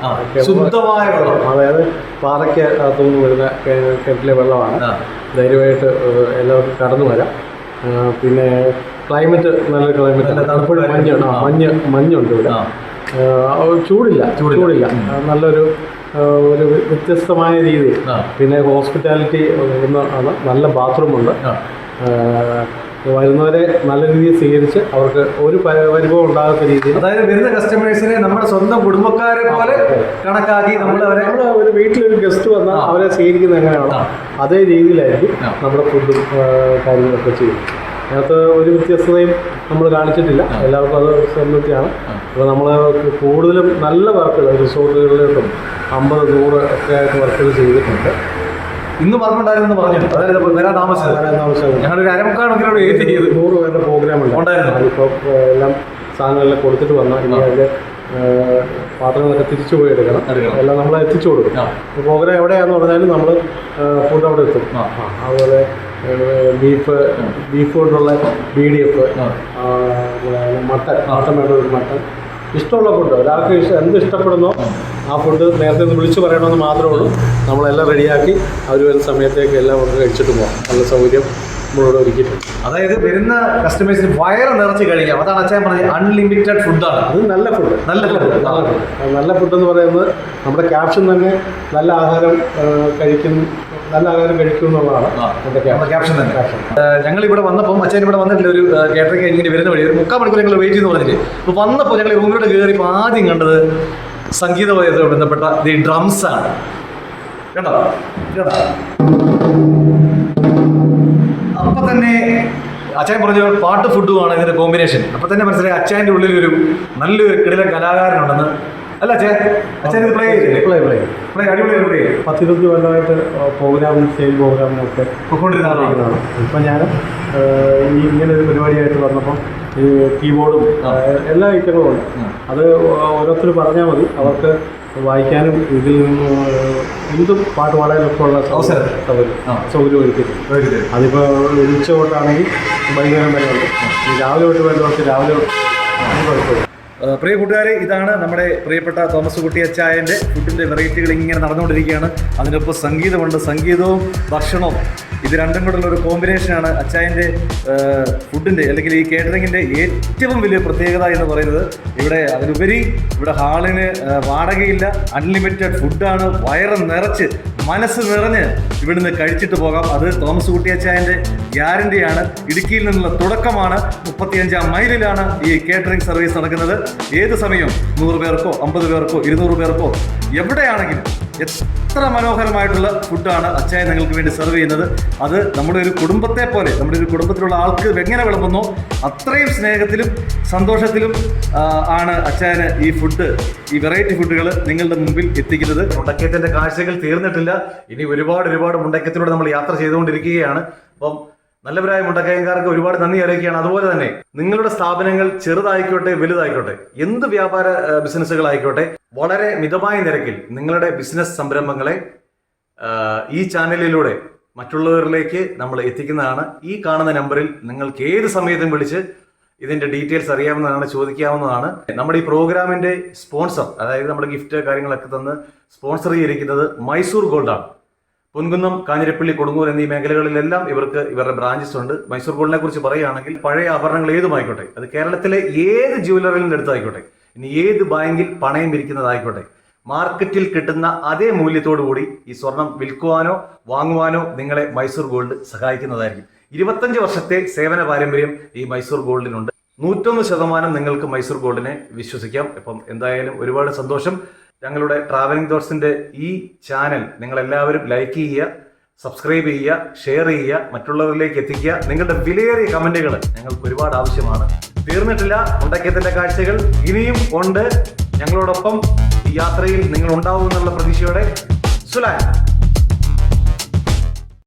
ശുദ്ധമായ വെള്ളം. അതായത് പാറയ്ക്ക് അകത്തുനിന്ന് വരുന്ന കിണറ്റിലെ വെള്ളമാണ്. ധൈര്യമായിട്ട് എല്ലാവർക്കും കടന്നു വരാം. പിന്നെ ക്ലൈമറ്റ് നല്ല ക്ലൈമറ്റ് തണുപ്പ് മഞ്ഞ് മഞ്ഞ് മഞ്ഞുണ്ട് ഇവിടെ. ചൂടില്ല. ചൂടില്ല. നല്ലൊരു ഒരു വ്യത്യസ്തമായ രീതിയിൽ. പിന്നെ ഹോസ്പിറ്റാലിറ്റി ഒന്ന് ആണ് നല്ല ബാത്റൂമുണ്ട്. വരുന്നവരെ നല്ല രീതിയിൽ സ്വീകരിച്ച് അവർക്ക് ഒരു പരിഭവം ഉണ്ടാകാത്ത രീതിയിൽ. അതായത് വരുന്ന കസ്റ്റമേഴ്സിനെ നമ്മുടെ സ്വന്തം കുടുംബക്കാരെ പോലെ കണക്കാക്കി നമ്മൾ അവരെ ഒരു വീട്ടിലൊരു ഗസ്റ്റ് വന്നാൽ അവരെ സ്വീകരിക്കുന്നത് എങ്ങനെയാണോ അതേ രീതിയിലായിരിക്കും. നമ്മുടെ ഫുഡും കാര്യങ്ങളൊക്കെ ചെയ്യും അതിനകത്ത് ഒരു വ്യത്യസ്തതയും നമ്മൾ കാണിച്ചിട്ടില്ല. എല്ലാവർക്കും അത് സംതൃപ്തിയാണ്. അപ്പോൾ നമ്മൾ കൂടുതലും നല്ല വർക്കുകൾ റിസോർട്ടുകളിലോട്ടും അമ്പത് നൂറ് ഒക്കെ ആയിട്ട് വർക്കുകൾ ചെയ്തിട്ടുണ്ട്. ഇന്ന് പറഞ്ഞിട്ടുണ്ടായിരുന്നു പറഞ്ഞു. അതായത് വരാൻ താമസിച്ചത്. വരാൻ താമസം ഞങ്ങളൊരു അരമക്കാണെങ്കിലും ചെയ്ത് നൂറ് പേരുടെ പ്രോഗ്രാം ഉണ്ടായിരുന്നു. അതിപ്പോൾ എല്ലാം സാധനങ്ങളെല്ലാം കൊടുത്തിട്ട് വന്നാൽ ഇനി അതിന്റെ പാത്രങ്ങളൊക്കെ തിരിച്ചു പോയി എടുക്കണം. എല്ലാം നമ്മൾ എത്തിച്ചു കൊടുക്കും. പ്രോഗ്രാം എവിടെയാണെന്ന് പറഞ്ഞാലും നമ്മൾ ഫുഡ് അവിടെ എത്തും. അതുപോലെ ബീഫ് ബീഫ് കൊണ്ടുള്ള B D F. Mutton mutton വേണ്ട ഒരു മട്ടൻ. ഇഷ്ടമുള്ള ഫുഡ് ഒരാൾക്ക് ഇഷ്ടം എന്ത് ഇഷ്ടപ്പെടുന്നോ ആ. ഫുഡ് നേരത്തെ ഒന്ന് വിളിച്ചു പറയണമെന്ന് മാത്രമേ ഉള്ളൂ. നമ്മളെല്ലാം റെഡിയാക്കി അവർ വരുന്ന സമയത്തേക്ക് എല്ലാം കഴിച്ചിട്ട് പോകാം നല്ല സൗകര്യം. നമ്മളിവിടെ ഒരുക്കിയിട്ടുണ്ട്. അതായത് വരുന്ന കസ്റ്റമേഴ്സിന് വയറ് നിറച്ച് കഴിക്കാം. അതാണ് അച്ഛൻ പറഞ്ഞത് അൺലിമിറ്റഡ് ഫുഡാണ് അത് നല്ല ഫുഡ് നല്ല ഫുഡ് നല്ല food. നല്ല ഫുഡ് എന്ന് പറയുന്നത് നമ്മുടെ ക്യാപ്ഷൻ തന്നെ നല്ല ആഹാരം കഴിക്കുന്നു കഴിക്കും നല്ല ആഹാരം കഴിക്കും എന്നുള്ളതാണ് നമ്മുടെ ക്യാപ്ഷൻ തന്നെ. ഞങ്ങൾ ഇവിടെ വന്നപ്പോൾ അച്ഛൻ ഇവിടെ വന്നിട്ടില്ല ഒരു കേട്ടറിങ് ഇങ്ങനെ വരുന്ന വഴി. ഒരു മുക്കാൽ മണിക്കൂർ ഞങ്ങൾ വെയിറ്റ് ചെയ്ത് പറഞ്ഞിട്ട് അപ്പോൾ വന്നപ്പോൾ ഞങ്ങൾ റൂമിലോട്ട് കയറിയപ്പോൾ ആദ്യം കണ്ടത് സംഗീതവുമായി ബന്ധപ്പെട്ട ദി ഡ്രംസ് ആണ് കേട്ടോ കേട്ടോ തന്നെ അച്ചായൻ പറഞ്ഞ പാട്ട് ആണ് ഇതിന്റെ കോമ്പിനേഷൻ അപ്പൊ തന്നെ മനസ്സിലായി അച്ചായന്റെ ഉള്ളിൽ ഒരു നല്ലൊരു കിടിലൻ കലാകാരനുണ്ടെന്ന്. അല്ല അച്ഛൻ? അച്ഛൻ ഇത് പ്ലേ പ്ലേ പ്ലേ പ്ലേ അടിപൊളി പ്ലേ പത്തിരുപത്തി കൊല്ലമായിട്ട് പ്രോഗ്രാമും സ്റ്റേജ് പ്രോഗ്രാമും ഒക്കെ പൊക്കോണ്ടിരുന്ന ആളാണ്. ഇപ്പം ഞാൻ ഈ ഇങ്ങനെ ഒരു പരിപാടിയായിട്ട് വന്നപ്പോൾ ഈ കീബോർഡും എല്ലാ ഐറ്റങ്ങളും ഉണ്ട്. അത് ഓരോരുത്തർ പറഞ്ഞാൽ മതി. അവർക്ക് വായിക്കാനും ഇതിൽ നിന്ന് എന്തും പാട്ട് പാടാനൊക്കെ ഉള്ള അവസരം. സൗകര്യം. ഗുഡ് അതിപ്പോൾ ഉച്ച തൊട്ടാണെങ്കിൽ വൈകുന്നേരം വരെ ഉണ്ട്. രാവിലെ തൊട്ട് വേണ്ടവർക്ക് രാവിലെ കുഴപ്പമില്ല പ്രിയ കൂട്ടുകാരെ ഇതാണ് നമ്മുടെ പ്രിയപ്പെട്ട തോമസ് കുട്ടി അച്ചായന്റെ ഫുഡിന്റെ വെറൈറ്റികൾ ഇങ്ങനെ നടന്നുകൊണ്ടിരിക്കുകയാണ്. അതിനൊപ്പം സംഗീതമുണ്ട്. സംഗീതവും ഭക്ഷണവും. ഇത് രണ്ടും കൂടെയുള്ള ഒരു കോമ്പിനേഷനാണ് അച്ചായന്റെ ഫുഡിന്റെ അല്ലെങ്കിൽ ഈ കേറ്ററിങ്ങിന്റെ ഏറ്റവും വലിയ പ്രത്യേകത എന്ന് പറയുന്നത് ഇവിടെ അതിലുപരി ഇവിടെ ഹാളിന് വാടകയില്ല. അൺലിമിറ്റഡ് ഫുഡാണ് വയറ് നിറച്ച് മനസ്സ് നിറഞ്ഞ് ഇവിടുന്ന് കഴിച്ചിട്ട് പോകാം. അത് തോമസ് കുട്ടി അച്ചായന്റെ ഗ്യാരണ്ടിയാണ് ഇടുക്കിയിൽ നിന്നുള്ള തുടക്കമാണ്. മുപ്പത്തിയഞ്ചാം മൈലിലാണ് ഈ കേറ്ററിംഗ് സർവീസ് നടക്കുന്നത്. ഏത് സമയവും നൂറ് പേർക്കോ അമ്പത് പേർക്കോ ഇരുന്നൂറ് പേർക്കോ എവിടെയാണെങ്കിലും എത്ര മനോഹരമായിട്ടുള്ള ഫുഡാണ് അച്ചായ നിങ്ങൾക്ക് വേണ്ടി സെർവ് ചെയ്യുന്നത്. അത് നമ്മുടെ ഒരു കുടുംബത്തെ പോലെ നമ്മുടെ ഒരു കുടുംബത്തിലുള്ള ആൾക്ക് എങ്ങനെ വിളമ്പുന്നോ അത്രയും സ്നേഹത്തിലും സന്തോഷത്തിലും ആണ് അച്ചായന് ഈ ഫുഡ് ഈ വെറൈറ്റി ഫുഡുകൾ നിങ്ങളുടെ മുമ്പിൽ എത്തിക്കുന്നത്. മുണ്ടക്കയത്തിന്റെ കാഴ്ചകൾ തീർന്നിട്ടില്ല. ഇനി ഒരുപാട് ഒരുപാട് മുണ്ടക്കത്തിലൂടെ നമ്മൾ യാത്ര ചെയ്തുകൊണ്ടിരിക്കുകയാണ്. അപ്പം നല്ലവരായ മുണ്ടക്കയംകാർക്ക് ഒരുപാട് നന്ദി അറിയിക്കുകയാണ്. അതുപോലെ തന്നെ നിങ്ങളുടെ സ്ഥാപനങ്ങൾ ചെറുതായിക്കോട്ടെ വലുതായിക്കോട്ടെ എന്ത് വ്യാപാര ബിസിനസ്സുകളായിക്കോട്ടെ വളരെ മിതമായ നിരക്കിൽ നിങ്ങളുടെ ബിസിനസ് സംരംഭങ്ങളെ ഈ ചാനലിലൂടെ മറ്റുള്ളവരിലേക്ക് നമ്മൾ എത്തിക്കുന്നതാണ്. ഈ കാണുന്ന നമ്പറിൽ നിങ്ങൾക്ക് ഏത് സമയത്തും വിളിച്ച് ഇതിന്റെ ഡീറ്റെയിൽസ് അറിയാവുന്നതാണ് ചോദിക്കാവുന്നതാണ്. നമ്മുടെ ഈ പ്രോഗ്രാമിന്റെ സ്പോൺസർ അതായത് നമ്മുടെ ഗിഫ്റ്റ് കാര്യങ്ങളൊക്കെ തന്ന് സ്പോൺസർ ചെയ്തിരിക്കുന്നത് മൈസൂർ ഗോൾഡാണ്. പൊൻകുന്നം കാഞ്ഞിരപ്പള്ളി കൊടുങ്ങൂർ എന്നീ മേഖലകളിലെല്ലാം ഇവർക്ക് ഇവരുടെ ബ്രാഞ്ചസ് ഉണ്ട്. മൈസൂർ ഗോൾഡിനെ കുറിച്ച് പറയുകയാണെങ്കിൽ പഴയ ആഭരണങ്ങൾ ഏതുമായിക്കോട്ടെ? അത് കേരളത്തിലെ ഏത് ജ്വല്ലറിയിൽ നിന്ന് എടുത്തായിക്കോട്ടെ? ഇനി ഏത് ബാങ്കിൽ പണയം ഇരിക്കുന്നതായിക്കോട്ടെ? മാർക്കറ്റിൽ കിട്ടുന്ന അതേ മൂല്യത്തോടു കൂടി ഈ സ്വർണം വിൽക്കുവാനോ വാങ്ങുവാനോ നിങ്ങളെ മൈസൂർ ഗോൾഡ് സഹായിക്കുന്നതായിരിക്കും. ഇരുപത്തഞ്ച് വർഷത്തെ സേവന പാരമ്പര്യം ഈ മൈസൂർ ഗോൾഡിനുണ്ട്. നൂറ്റൊന്ന് ശതമാനം നിങ്ങൾക്ക് മൈസൂർ ഗോൾഡിനെ വിശ്വസിക്കാം. ഇപ്പം എന്തായാലും ഒരുപാട് സന്തോഷം. ഞങ്ങളുടെ ട്രാവലിംഗ് തോട്ട്സിന്റെ ഈ ചാനൽ നിങ്ങൾ എല്ലാവരും ലൈക്ക് ചെയ്യുക സബ്സ്ക്രൈബ് ചെയ്യുക ഷെയർ ചെയ്യുക മറ്റുള്ളവരിലേക്ക് എത്തിക്കുക. നിങ്ങളുടെ വിലയേറിയ കമന്റുകൾ ഞങ്ങൾക്ക് ഒരുപാട് ആവശ്യമാണ്. തീർന്നിട്ടില്ല ഉണ്ടാക്കിയതിന്റെ കാഴ്ചകൾ ഇനിയും ഉണ്ട്. ഞങ്ങളോടൊപ്പം ഈ യാത്രയിൽ നിങ്ങൾ ഉണ്ടാവും എന്നുള്ള പ്രതീക്ഷയോടെ. സുലാൻ.